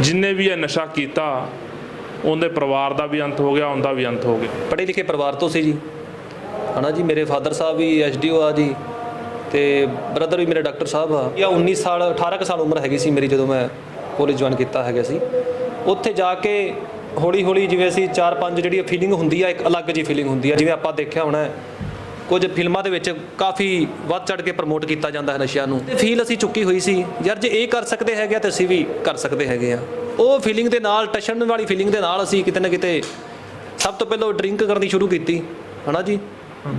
ਜਿਨਨੇ ਵੀ ਇਹ ਨਸ਼ਾ ਕੀਤਾ, ਉਹਦੇ ਪਰਿਵਾਰ ਦਾ ਵੀ ਅੰਤ ਹੋ ਗਿਆ, ਉਹਦਾ ਵੀ ਅੰਤ ਹੋ ਗਿਆ। ਪੜ੍ਹੇ ਲਿਖੇ ਪਰਿਵਾਰ ਤੋਂ ਸੀ ਜੀ। ਹਨਾ ਜੀ, ਮੇਰੇ ਫਾਦਰ ਸਾਹਿਬ ਵੀ ਐਸਡੀਓ ਆ ਜੀ ਤੇ ਬ੍ਰਦਰ ਵੀ ਮੇਰੇ ਡਾਕਟਰ ਸਾਹਿਬ ਆ। ਜਾਂ 19 ਸਾਲ 18 ਕੁ ਸਾਲ ਉਮਰ ਹੈਗੀ ਸੀ ਮੇਰੀ ਜਦੋਂ ਮੈਂ ਕਾਲਜ ਜੁਆਇਨ ਕੀਤਾ ਹੈਗਾ ਸੀ। ਉੱਥੇ ਜਾ ਕੇ ਹੌਲੀ ਹੌਲੀ ਜਿਵੇਂ ਅਸੀਂ 4-5 ਜਿਹੜੀ ਫੀਲਿੰਗ ਹੁੰਦੀ ਆ, ਇੱਕ ਅਲੱਗ ਜੀ ਫੀਲਿੰਗ ਹੁੰਦੀ ਆ, ਜਿਵੇਂ ਆਪਾਂ ਦੇਖਿਆ ਹੋਣਾ ਕੁਝ ਫਿਲਮਾਂ ਦੇ ਵਿੱਚ ਕਾਫੀ ਵੱਧ ਚੜ ਕੇ ਪ੍ਰਮੋਟ ਕੀਤਾ ਜਾਂਦਾ ਹੈ ਨਸ਼ਿਆਂ ਨੂੰ। ਤੇ ਫੀਲ ਅਸੀਂ ਚੁੱਕੀ ਹੋਈ ਸੀ ਯਾਰ ਜੇ ਇਹ ਕਰ ਸਕਦੇ ਹੈਗੇ ਆ ਤੇ ਅਸੀਂ ਵੀ ਕਰ ਸਕਦੇ ਹੈਗੇ ਆ। ਉਹ ਫੀਲਿੰਗ ਦੇ ਨਾਲ ਟਸ਼ਨ ਵਾਲੀ ਫੀਲਿੰਗ ਦੇ ਨਾਲ ਅਸੀਂ ਕਿਤੇ ਨਾ ਕਿਤੇ ਸਭ ਤੋਂ ਪਹਿਲਾਂ ਡਰਿੰਕ ਕਰਨੀ ਸ਼ੁਰੂ ਕੀਤੀ ਹਨਾ ਜੀ?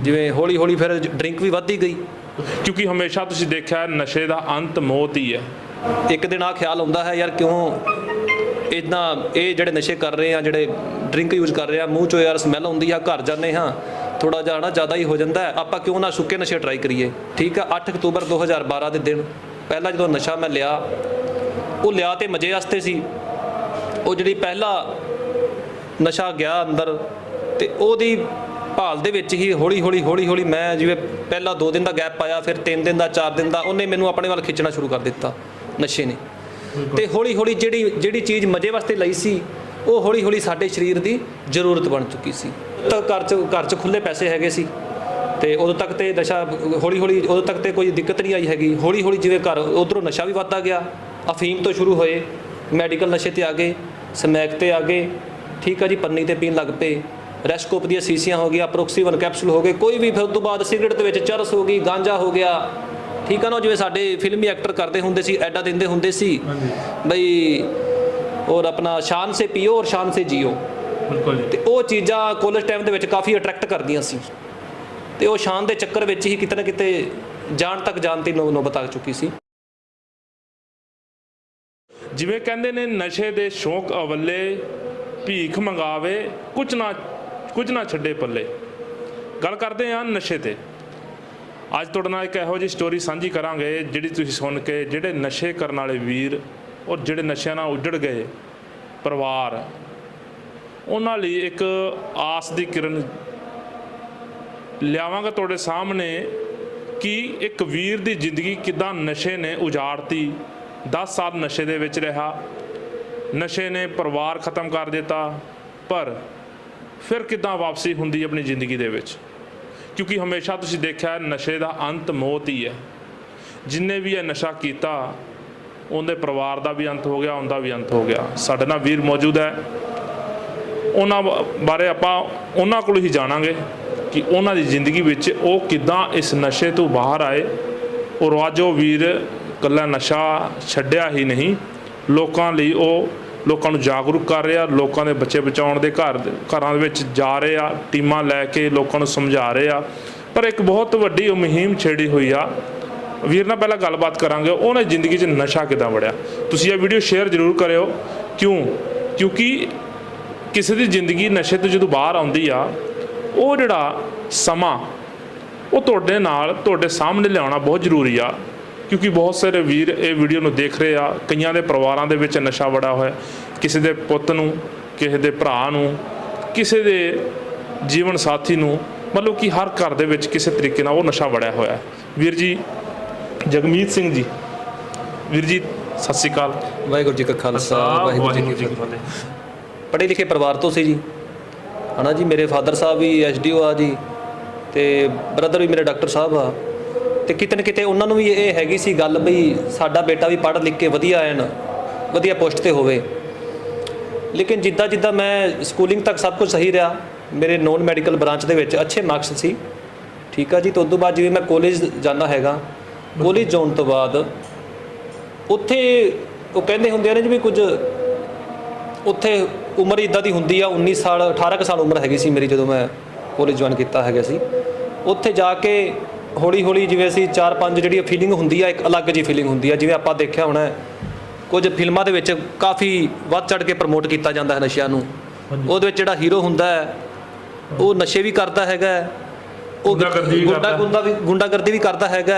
ਜਿਵੇਂ ਹੌਲੀ ਹੌਲੀ ਫਿਰ ਡਰਿੰਕ ਵੀ ਵੱਧਦੀ ਗਈ। ਕਿਉਂਕਿ ਹਮੇਸ਼ਾ ਤੁਸੀਂ ਦੇਖਿਆ ਨਸ਼ੇ ਦਾ ਅੰਤ ਮੌਤ ਹੀ ਹੈ। ਇੱਕ ਦਿਨ ਆ ਖਿਆਲ ਆਉਂਦਾ ਹੈ ਯਾਰ ਕਿਉਂ ਇਦਾਂ ਇਹ ਜਿਹੜੇ ਨਸ਼ੇ ਕਰ ਰਹੇ ਆ ਜਿਹੜੇ ਡਰਿੰਕ ਯੂਜ਼ ਕਰ ਰਹੇ ਆ ਮੂੰਹ ਚੋਂ ਯਾਰ ਸਮੈਲ ਆਉਂਦੀ ਆ ਘਰ ਜਾਂਦੇ ਹਾਂ। ਥੋੜਾ ਜਿਹਾ ਨਾ ਜ਼ਿਆਦਾ ਹੀ ਹੋ ਜਾਂਦਾ ਹੈ। ਆਪਾਂ ਕਿਉਂ ਨਾ ਸੁੱਕੇ ਨਸ਼ੇ ਟਰਾਈ ਕਰੀਏ। ਠੀਕ ਆ? 8 ਅਕਤੂਬਰ 2012 ਦੇ ਦਿਨ ਪਹਿਲਾ ਜਦੋਂ ਨਸ਼ਾ ਮੈਂ ਲਿਆ ਉਹ ਲਿਆ ਤੇ ਮਜ਼ੇ ਵਾਸਤੇ ਸੀ। ਉਹ ਜਿਹੜੀ ਪਹਿਲਾ ਨਸ਼ਾ ਗਿਆ ਅੰਦਰ ਤੇ ਉਹਦੀ ਭਾਲ ਦੇ ਵਿੱਚ ਹੀ ਹੌਲੀ ਹੌਲੀ ਹੌਲੀ ਹੌਲੀ ਮੈਂ ਜਿਵੇਂ ਪਹਿਲਾ 2 ਦਿਨ ਦਾ ਗੈਪ ਪਾਇਆ ਫਿਰ 3 ਦਿਨ ਦਾ 4 ਦਿਨ ਦਾ ਉਹਨੇ ਮੈਨੂੰ ਆਪਣੇ ਵੱਲ ਖਿੱਚਣਾ ਸ਼ੁਰੂ ਕਰ ਦਿੱਤਾ ਨਸ਼ੇ ਨੇ। ਤੇ ਹੌਲੀ ਹੌਲੀ ਜਿਹੜੀ ਜਿਹੜੀ ਚੀਜ਼ ਮਜ਼ੇ ਵਾਸਤੇ ਲਈ ਸੀ ਉਹ ਹੌਲੀ ਹੌਲੀ ਸਾਡੇ ਸਰੀਰ ਦੀ ਜ਼ਰੂਰਤ ਬਣ ਚੁੱਕੀ ਸੀ। ਤਾਂ ਘਰ 'ਚ ਘਰ 'ਚ ਖੁੱਲੇ ਪੈਸੇ ਹੈਗੇ ਸੀ। ਤੇ ਉਦੋਂ ਤੱਕ ਤੇ ਨਸ਼ਾ ਹੌਲੀ ਹੌਲੀ ਉਦੋਂ ਤੱਕ ਤੇ ਕੋਈ ਦਿੱਕਤ ਨਹੀਂ ਆਈ ਹੈਗੀ। ਹੌਲੀ ਹੌਲੀ ਜਿਵੇਂ ਘਰ ਉਧਰੋਂ ਨਸ਼ਾ ਵੀ ਵੱਧਦਾ ਗਿਆ। ਅਫੀਮ ਤੋਂ ਸ਼ੁਰੂ ਹੋਏ ਮੈਡੀਕਲ ਨਸ਼ੇ ਤੇ ਆ ਗਏ ਸਮੈਕ ਤੇ ਆ ਗਏ। ਠੀਕ ਆ ਜੀ ਪੰਨੀ ਤੇ ਪੀਣ ਲੱਗ ਪਏ। ਰੈਸਕੋਪ ਦੀਆਂ ਸੀਸੀਆਂ ਹੋ ਗਈਆਂ ਪ੍ਰੋਕਸੀਵਨ ਕੈਪਸੂਲ ਹੋ ਗਏ। ਕੋਈ ਵੀ ਫਿਰ ਤੋਂ ਬਾਅਦ ਸਿਗਰਟ ਦੇ ਵਿੱਚ ਚਰਸ ਹੋ ਗਈ ਗਾਂਜਾ ਹੋ ਗਿਆ। ਠੀਕ ਆ ਨਾ ਜਿਵੇਂ ਸਾਡੇ ਫਿਲਮੀ ਐਕਟਰ ਕਰਦੇ ਹੁੰਦੇ ਸੀ ਐਡਾ ਦਿੰਦੇ ਹੁੰਦੇ ਸੀ। ਬਈ ਔਰ ਆਪਣਾ ਸ਼ਾਨ ਸੇ ਪੀਓ ਔਰ ਸ਼ਾਨ ਸੇ ਜੀਓ। ਬਿਲਕੁਲ ਤੇ ਉਹ ਚੀਜ਼ਾਂ ਕਾਲਜ ਟਾਈਮ ਦੇ ਵਿੱਚ ਕਾਫੀ ਅਟਰੈਕਟ ਕਰਦੀਆਂ ਸੀ। ਤੇ ਉਹ ਸ਼ਾਨ ਦੇ ਚੱਕਰ ਵਿੱਚ ਹੀ ਕਿਤੇ ਨਾ ਕਿਤੇ ਜਾਣ ਤੱਕ ਜਾਣ ਦੀ ਨੌ- ਨੌਬਤ ਆ ਚੁੱਕੀ ਸੀ। ਜਿਵੇਂ ਕਹਿੰਦੇ ਨੇ ਨਸ਼ੇ ਦੇ ਸ਼ੌਕ ਅਵੱਲੇ ਭੀਖ ਮੰਗਾਵੇ ਕੁਝ ਨਾ ਕੁਝ ਨਾ ਛੱਡੇ ਪੱਲੇ। ਗੱਲ ਕਰਦੇ ਹਾਂ ਨਸ਼ੇ ਤੇ। ਅੱਜ ਤੁਹਾਡੇ ਨਾਲ ਇੱਕ ਇਹੋ ਜਿਹੀ ਸਟੋਰੀ ਸਾਂਝੀ ਕਰਾਂਗੇ ਜਿਹੜੀ ਤੁਸੀਂ ਸੁਣ ਕੇ ਜਿਹੜੇ ਨਸ਼ੇ ਕਰਨ ਵਾਲੇ ਵੀਰ ਔਰ ਜਿਹੜੇ ਨਸ਼ਿਆਂ ਨਾਲ ਉੱਜੜ ਗਏ ਪਰਿਵਾਰ ਉਹਨਾਂ ਲਈ ਇੱਕ ਆਸ ਦੀ ਕਿਰਨ ਲਿਆਵਾਂਗਾ ਤੁਹਾਡੇ ਸਾਹਮਣੇ ਕਿ ਇੱਕ ਵੀਰ ਦੀ ਜ਼ਿੰਦਗੀ ਕਿਦਾਂ ਨਸ਼ੇ ਨੇ ਉਜਾੜਤੀ। 10 ਸਾਲ ਨਸ਼ੇ ਦੇ ਵਿੱਚ ਰਿਹਾ। ਨਸ਼ੇ ਨੇ ਪਰਿਵਾਰ ਖਤਮ ਕਰ ਦਿੱਤਾ। ਪਰ ਫਿਰ ਕਿਦਾਂ ਵਾਪਸੀ ਹੁੰਦੀ ਆਪਣੀ ਜ਼ਿੰਦਗੀ ਦੇ ਵਿੱਚ? ਕਿਉਂਕਿ ਹਮੇਸ਼ਾ ਤੁਸੀਂ ਦੇਖਿਆ ਨਸ਼ੇ ਦਾ ਅੰਤ ਮੌਤ ਹੀ ਹੈ। ਜਿੰਨੇ ਵੀ ਇਹ ਨਸ਼ਾ ਕੀਤਾ, ਉਹਦੇ ਪਰਿਵਾਰ ਦਾ ਵੀ ਅੰਤ ਹੋ ਗਿਆ, ਉਹਦਾ ਵੀ ਅੰਤ ਹੋ ਗਿਆ। ਸਾਡੇ ਨਾਲ ਵੀਰ ਮੌਜੂਦ ਹੈ। ਉਹਨਾਂ ਬ- ਬਾਰੇ ਆਪਾਂ ਉਹਨਾਂ ਕੋਲ ਹੀ ਜਾਣਾਂਗੇ ਕਿ ਉਹਨਾਂ ਦੀ ਜ਼ਿੰਦਗੀ ਵਿੱਚ ਉਹ ਕਿਦਾਂ ਇਸ ਨਸ਼ੇ ਤੋਂ ਬਾਹਰ ਆਏ। ਔਰ ਅੱਜ ਉਹ ਵੀਰ ਕੱਲਾ ਨਸ਼ਾ ਛੱਡਿਆ ਹੀ ਨਹੀਂ। ਲੋਕਾਂ ਲਈ ਉਹ ਲੋਕਾਂ ਨੂੰ ਜਾਗਰੂਕ ਕਰ ਰਿਹਾ, ਲੋਕਾਂ ਦੇ ਬੱਚੇ ਬਚਾਉਣ ਦੇ ਘਰ ਘਰਾਂ ਦੇ ਵਿੱਚ ਜਾ ਰਹੇ ਆ, ਟੀਮਾਂ ਲੈ ਕੇ ਲੋਕਾਂ ਨੂੰ ਸਮਝਾ ਰਹੇ ਆ। ਪਰ ਇੱਕ ਬਹੁਤ ਵੱਡੀ ਮੁਹਿੰਮ ਛੇੜੀ ਹੋਈ ਆ। ਵੀਰ ਨਾਲ ਪਹਿਲਾਂ ਗੱਲਬਾਤ ਕਰਾਂਗੇ, ਉਹਨੇ ਜ਼ਿੰਦਗੀ 'ਚ ਨਸ਼ਾ ਕਿਦਾਂ ਵੜਿਆ? ਤੁਸੀਂ ਇਹ ਵੀਡੀਓ ਸ਼ੇਅਰ ਜ਼ਰੂਰ ਕਰਿਓ। ਕਿਉਂ? ਕਿਉਂਕਿ ਕਿਸੇ ਦੀ ਜ਼ਿੰਦਗੀ ਨਸ਼ੇ ਤੋਂ ਜਦੋਂ ਬਾਹਰ ਆਉਂਦੀ ਆ ਉਹ ਜਿਹੜਾ ਸਮਾਂ ਉਹ ਤੁਹਾਡੇ ਨਾਲ ਤੁਹਾਡੇ ਸਾਹਮਣੇ ਲਿਆਉਣਾ ਬਹੁਤ ਜ਼ਰੂਰੀ ਆ। ਕਿਉਂਕਿ ਬਹੁਤ ਸਾਰੇ ਵੀਰ ਇਹ ਵੀਡੀਓ ਨੂੰ ਦੇਖ ਰਹੇ ਆ ਕਈਆਂ ਦੇ ਪਰਿਵਾਰਾਂ ਦੇ ਵਿੱਚ ਨਸ਼ਾ ਵੜਾ ਹੋਇਆ ਕਿਸੇ ਦੇ ਪੁੱਤ ਨੂੰ ਕਿਸੇ ਦੇ ਭਰਾ ਨੂੰ ਕਿਸੇ ਦੇ ਜੀਵਨ ਸਾਥੀ ਨੂੰ ਮਤਲਬ ਕਿ ਹਰ ਘਰ ਦੇ ਵਿੱਚ ਕਿਸੇ ਤਰੀਕੇ ਨਾਲ ਉਹ ਨਸ਼ਾ ਵੜਿਆ ਹੋਇਆ। ਹੈ ਵੀਰ ਜੀ ਜਗਮੀਤ ਸਿੰਘ ਜੀ। ਵੀਰ ਜੀ ਸਤਿ ਸ਼੍ਰੀ ਅਕਾਲ। ਵਾਹਿਗੁਰੂ ਜੀ ਕਾ ਖਾਲਸਾ ਵਾਹਿਗੁਰੂ ਜੀ ਕੀ ਫਤਿਹ। ਪੜ੍ਹੇ ਲਿਖੇ ਪਰਿਵਾਰ ਤੋਂ ਸੀ ਜੀ। ਹਨਾ ਜੀ, ਮੇਰੇ ਫਾਦਰ ਸਾਹਿਬ ਵੀ ਐਸਡੀਓ ਆ ਜੀ ਤੇ ਬ੍ਰਦਰ ਵੀ ਮੇਰੇ ਡਾਕਟਰ ਸਾਹਿਬ ਆ। ਤੇ ਕਿਤੇ ਨਾ ਕਿਤੇ ਉਹਨਾਂ ਨੂੰ ਵੀ ਇਹ ਹੈਗੀ ਸੀ ਗੱਲ ਬਈ ਸਾਡਾ ਬੇਟਾ ਵੀ ਪੜ੍ਹ ਲਿਖ ਕੇ ਵਧੀਆ ਐਨ, ਵਧੀਆ ਪੋਸਟ ਤੇ ਹੋਵੇ। ਲੇਕਿਨ ਜਿੱਦਾਂ ਜਿੱਦਾਂ ਮੈਂ ਸਕੂਲਿੰਗ ਤੱਕ ਸਭ ਕੁਝ ਸਹੀ ਰਿਹਾ, ਮੇਰੇ ਨੋਨ ਮੈਡੀਕਲ ਬ੍ਰਾਂਚ ਦੇ ਵਿੱਚ ਅੱਛੇ ਮਾਰਕਸ ਸੀ। ਠੀਕ ਆ ਜੀ, ਤੋਂ ਉਸ ਤੋਂ ਬਾਅਦ ਜਿਵੇਂ ਮੈਂ ਕਾਲਜ ਜਾਂਦਾ ਹੈਗਾ ਕਾਲਜ ਜਾਣ ਤੋਂ ਬਾਅਦ ਉੱਥੇ ਉਹ ਕਹਿੰਦੇ ਹੁੰਦੇ ਆ ਨੇ ਜਿਵੇਂ ਕੁਝ, ਉੱਥੇ ਉਮਰ ਇਦਾਂ ਦੀ ਹੁੰਦੀ ਆ 19 ਸਾਲ 18 ਕੁ ਸਾਲ ਉਮਰ ਹੈਗੀ ਸੀ ਮੇਰੀ ਜਦੋਂ ਮੈਂ ਕਾਲਜ ਜੁਆਇਨ ਕੀਤਾ ਹੈਗਾ ਸੀ। ਉੱਥੇ ਜਾ ਕੇ ਹੌਲੀ ਹੌਲੀ ਜਿਵੇਂ ਅਸੀਂ 4-5 ਜਿਹੜੀ ਫੀਲਿੰਗ ਹੁੰਦੀ ਆ ਇੱਕ ਅਲੱਗ ਜੀ ਫੀਲਿੰਗ ਹੁੰਦੀ ਆ ਜਿਵੇਂ ਆਪਾਂ ਦੇਖਿਆ ਹੋਣਾ ਕੁਝ ਫਿਲਮਾਂ ਦੇ ਵਿੱਚ ਕਾਫੀ ਵੱਧ ਚੜ ਕੇ ਪ੍ਰਮੋਟ ਕੀਤਾ ਜਾਂਦਾ ਹੈ ਨਸ਼ਿਆਂ ਨੂੰ। ਉਹਦੇ ਵਿੱਚ ਜਿਹੜਾ ਹੀਰੋ ਹੁੰਦਾ ਹੈ ਉਹ ਨਸ਼ੇ ਵੀ ਕਰਦਾ ਹੈਗਾ ਉਹ ਗੁੰਡਾ ਵੀ ਗੁੰਡਾਗਰਦੀ ਵੀ ਕਰਦਾ ਹੈਗਾ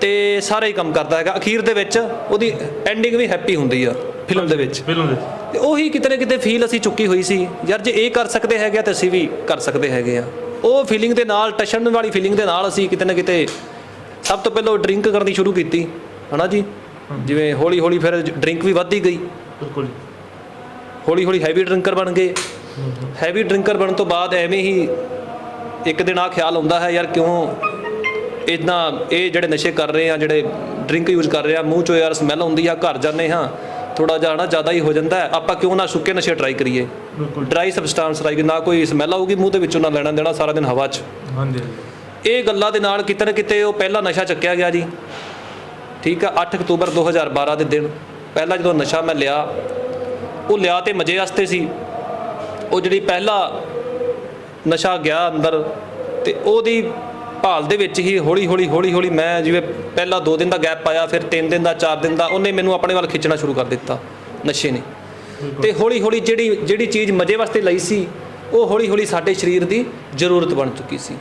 ਤੇ ਸਾਰਾ ਹੀ ਕੰਮ ਕਰਦਾ ਹੈਗਾ। ਅਖੀਰ ਦੇ ਵਿੱਚ ਉਹਦੀ ਐਂਡਿੰਗ ਵੀ ਹੈਪੀ ਹੁੰਦੀ ਆ। ਫਿਲਮ ਦੇ ਵਿੱਚ। ਬਿਲਕੁਲ ਜੀ ਤੇ ਉਹੀ ਕਿਤੇ ਨਾ ਕਿਤੇ ਫੀਲ ਅਸੀਂ ਚੁੱਕੀ ਹੋਈ ਸੀ। ਯਾਰ ਜੇ ਇਹ ਕਰ ਸਕਦੇ ਹੈਗੇ ਆ ਤਾਂ ਅਸੀਂ ਵੀ ਕਰ ਸਕਦੇ ਹੈਗੇ ਆ। ਉਹ ਫੀਲਿੰਗ ਦੇ ਨਾਲ ਟਸ਼ਨ ਵਾਲੀ ਫੀਲਿੰਗ ਦੇ ਨਾਲ ਅਸੀਂ ਕਿਤੇ ਨਾ ਕਿਤੇ ਸਭ ਤੋਂ ਪਹਿਲਾਂ ਡਰਿੰਕ ਕਰਨੀ ਸ਼ੁਰੂ ਕੀਤੀ। ਹਨਾ ਜੀ? ਜਿਵੇਂ ਹੌਲੀ ਹੌਲੀ ਫਿਰ ਡਰਿੰਕ ਵੀ ਵੱਧਦੀ ਗਈ। ਬਿਲਕੁਲ ਹੌਲੀ ਹੌਲੀ ਹੈਵੀ ਡਰਿੰਕਰ ਬਣ ਗਏ। ਹੈਵੀ ਡਰਿੰਕਰ ਬਣਨ ਤੋਂ ਬਾਅਦ ਐਵੇਂ ਹੀ ਇੱਕ ਦਿਨ ਆ ਖਿਆਲ ਆਉਂਦਾ ਹੈ ਯਾਰ ਕਿਉਂ ਇਦਾਂ ਇਹ ਜਿਹੜੇ ਨਸ਼ੇ ਕਰ ਰਹੇ ਆ ਜਿਹੜੇ ਡਰਿੰਕ ਯੂਜ਼ ਕਰ ਰਹੇ ਆ ਮੂੰਹ ਚੋਂ ਯਾਰ ਸਮੈਲ ਆਉਂਦੀ ਆ ਘਰ ਜਾਂਦੇ ਹਾਂ। ਥੋੜਾ ਜਿਹਾ ਨਾ ਜ਼ਿਆਦਾ ਹੀ ਹੋ ਜਾਂਦਾ ਹੈ। ਆਪਾਂ ਕਿਉਂ ਨਾ ਸੁੱਕੇ ਨਸ਼ੇ ਟਰਾਈ ਕਰੀਏ। ਬਿਲਕੁਲ। ਡਰਾਈ ਸਬਸਟੈਂਸ ਟਰਾਈ ਨਾ ਕੋਈ ਸਮੈਲ ਆਊਗੀ ਮੂੰਹ ਦੇ ਵਿੱਚੋਂ ਨਾ ਲੈਣਾ ਦੇਣਾ ਸਾਰਾ ਦਿਨ ਹਵਾ 'ਚ। ਹਾਂਜੀ ਇਹ ਗੱਲਾਂ ਦੇ ਨਾਲ ਕਿਤੇ ਨਾ ਕਿਤੇ ਉਹ ਪਹਿਲਾ ਨਸ਼ਾ ਚੱਕਿਆ ਗਿਆ ਜੀ। ਠੀਕ ਆ 8 ਅਕਤੂਬਰ 2012 ਦੇ ਦਿਨ। ਪਹਿਲਾ ਜਦੋਂ ਨਸ਼ਾ ਮੈਂ ਲਿਆ ਉਹ ਲਿਆ ਤੇ ਮਜ਼ੇ ਵਾਸਤੇ ਸੀ। ਉਹ ਜਿਹੜੀ ਪਹਿਲਾ ਨਸ਼ਾ ਗਿਆ ਅੰਦਰ ਤੇ ਉਹਦੀ ਭਾਲ ਦੇ ਵਿੱਚ ਹੀ ਹੌਲੀ ਹੌਲੀ ਹੌਲੀ ਹੌਲੀ ਮੈਂ ਜਿਵੇਂ ਪਹਿਲਾ 2 ਦਿਨ ਦਾ ਗੈਪ ਪਾਇਆ ਫਿਰ 3 ਦਿਨ ਦਾ 4 ਦਿਨ ਦਾ ਉਹਨੇ ਮੈਨੂੰ ਆਪਣੇ ਵੱਲ ਖਿੱਚਣਾ ਸ਼ੁਰੂ ਕਰ ਦਿੱਤਾ ਨਸ਼ੇ ਨੇ। ਤੇ ਹੌਲੀ ਹੌਲੀ ਜਿਹੜੀ ਜਿਹੜੀ ਚੀਜ਼ ਮਜ਼ੇ ਵਾਸਤੇ ਲਈ ਸੀ ਉਹ ਹੌਲੀ ਹੌਲੀ ਸਾਡੇ ਸਰੀਰ ਦੀ ਜ਼ਰੂਰਤ ਬਣ ਚੁੱਕੀ ਸੀ।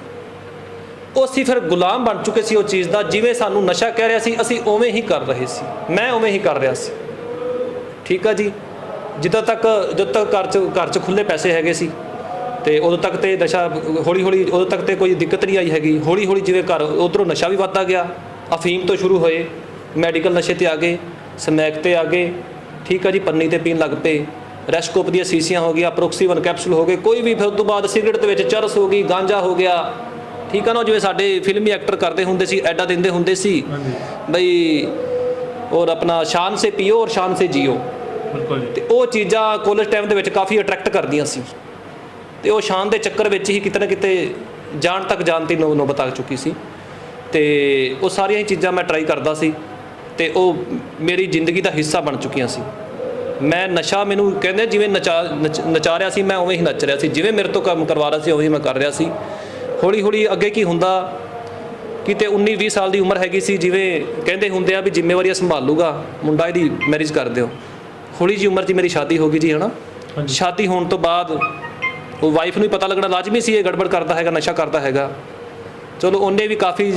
ਉਹ ਅਸੀਂ ਫਿਰ ਗੁਲਾਮ ਬਣ ਚੁੱਕੇ ਸੀ ਉਹ ਚੀਜ਼ ਦਾ ਜਿਵੇਂ ਸਾਨੂੰ ਨਸ਼ਾ ਕਹਿ ਰਿਹਾ ਸੀ ਅਸੀਂ ਉਵੇਂ ਹੀ ਕਰ ਰਹੇ ਸੀ। ਮੈਂ ਉਵੇਂ ਹੀ ਕਰ ਰਿਹਾ ਸੀ। ਠੀਕ ਆ ਜੀ? ਜਿੱਦਾਂ ਤੱਕ ਜਦੋਂ ਤੱਕ ਘਰ ਚ ਘਰ ਚ ਖੁੱਲੇ ਪੈਸੇ ਹੈਗੇ ਸੀ ਤੇ ਉਦੋਂ ਤੱਕ ਤੇ ਨਸ਼ਾ ਹੌਲੀ ਹੌਲੀ ਉਦੋਂ ਤੱਕ ਤੇ ਕੋਈ ਦਿੱਕਤ ਨਹੀਂ ਆਈ ਹੈਗੀ। ਹੌਲੀ ਹੌਲੀ ਜਿਵੇਂ ਘਰ ਉਧਰੋਂ ਨਸ਼ਾ ਵੀ ਵੱਧਦਾ ਗਿਆ ਅਫੀਮ ਤੋਂ ਸ਼ੁਰੂ ਹੋਏ ਮੈਡੀਕਲ ਨਸ਼ੇ ਤੇ ਆ ਗਏ ਸਮੈਕ ਤੇ ਆ ਗਏ ਠੀਕ ਆ ਜੀ ਪੰਨੀ ਤੇ ਪੀਣ ਲੱਗ ਪਏ। ਰੈਸਕੋਪ ਦੀਆਂ ਸੀਸੀਆਂ ਹੋ ਗਈਆਂ ਪ੍ਰੋਕਸੀਵਨ ਕੈਪਸੂਲ ਹੋ ਗਏ ਕੋਈ ਵੀ ਫਿਰ ਉਸ ਤੋਂ ਬਾਅਦ ਸਿਗਰਟ ਦੇ ਵਿੱਚ ਚਰਸ ਹੋ ਗਈ ਗਾਂਜਾ ਹੋ ਗਿਆ। ਠੀਕ ਆ ਨਾ ਜਿਵੇਂ ਸਾਡੇ ਫਿਲਮੀ ਐਕਟਰ ਕਰਦੇ ਹੁੰਦੇ ਸੀ ਐਡਾ ਦਿੰਦੇ ਹੁੰਦੇ ਸੀ। ਬਈ ਔਰ ਆਪਣਾ ਸ਼ਾਨ ਸੇ ਪੀਓ ਔਰ ਸ਼ਾਨ ਸੇ ਜੀਓ। ਬਿਲਕੁਲ ਤੇ ਉਹ ਚੀਜ਼ਾਂ ਕਾਲਜ ਟਾਈਮ ਦੇ ਵਿੱਚ ਕਾਫੀ ਅਟਰੈਕਟ ਕਰਦੀਆਂ ਸੀ। ਤੇ ਉਹ ਸ਼ਾਨ ਦੇ ਚੱਕਰ ਵਿੱਚ ਹੀ ਕਿਤੇ ਨਾ ਕਿਤੇ ਜਾਣ ਤੱਕ ਜਾਣ ਦੀ ਨੌ ਨੌਬਤ ਆ ਚੁੱਕੀ ਸੀ। ਤੇ ਉਹ ਸਾਰੀਆਂ ਹੀ ਚੀਜ਼ਾਂ ਮੈਂ ਟਰਾਈ ਕਰਦਾ ਸੀ ਤੇ ਉਹ ਮੇਰੀ ਜ਼ਿੰਦਗੀ ਦਾ ਹਿੱਸਾ ਬਣ ਚੁੱਕੀਆਂ ਸੀ। ਮੈਂ ਨਸ਼ਾ ਮੈਨੂੰ ਕਹਿੰਦੇ ਜਿਵੇਂ ਨਚਾ ਨਚ- ਰਿਹਾ ਸੀ ਮੈਂ ਉਵੇਂ ਹੀ ਨੱਚ ਰਿਹਾ ਸੀ। ਜਿਵੇਂ ਮੇਰੇ ਤੋਂ ਕੰਮ ਕਰਵਾ ਰਿਹਾ ਸੀ ਉਵੇਂ ਹੀ ਮੈਂ ਕਰ ਰਿਹਾ ਸੀ। ਹੌਲੀ ਹੌਲੀ ਅੱਗੇ ਕੀ ਹੁੰਦਾ ਕਿਤੇ 19 20 ਸਾਲ ਦੀ ਉਮਰ ਹੈਗੀ ਸੀ ਜਿਵੇਂ ਕਹਿੰਦੇ ਹੁੰਦੇ ਆ ਵੀ ਜ਼ਿੰਮੇਵਾਰੀਆਂ ਸੰਭਾਲ ਲੂਗਾ ਮੁੰਡਾ ਇਹਦੀ ਮੈਰਿਜ ਕਰ ਦਿਓ। ਹੌਲੀ ਜੀ ਉਮਰ 'ਚ ਮੇਰੀ ਸ਼ਾਦੀ ਹੋ ਗਈ ਜੀ ਹਨਾ। ਸ਼ਾਦੀ ਹੋਣ ਤੋਂ ਬਾਅਦ ਉਹ ਵਾਈਫ ਨੂੰ ਹੀ ਪਤਾ ਲੱਗਣਾ ਲਾਜ਼ਮੀ ਸੀ, ਇਹ ਗੜਬੜ ਕਰਦਾ ਹੈਗਾ, ਨਸ਼ਾ ਕਰਦਾ ਹੈਗਾ। ਚਲੋ, ਉਹਨੇ ਵੀ ਕਾਫੀ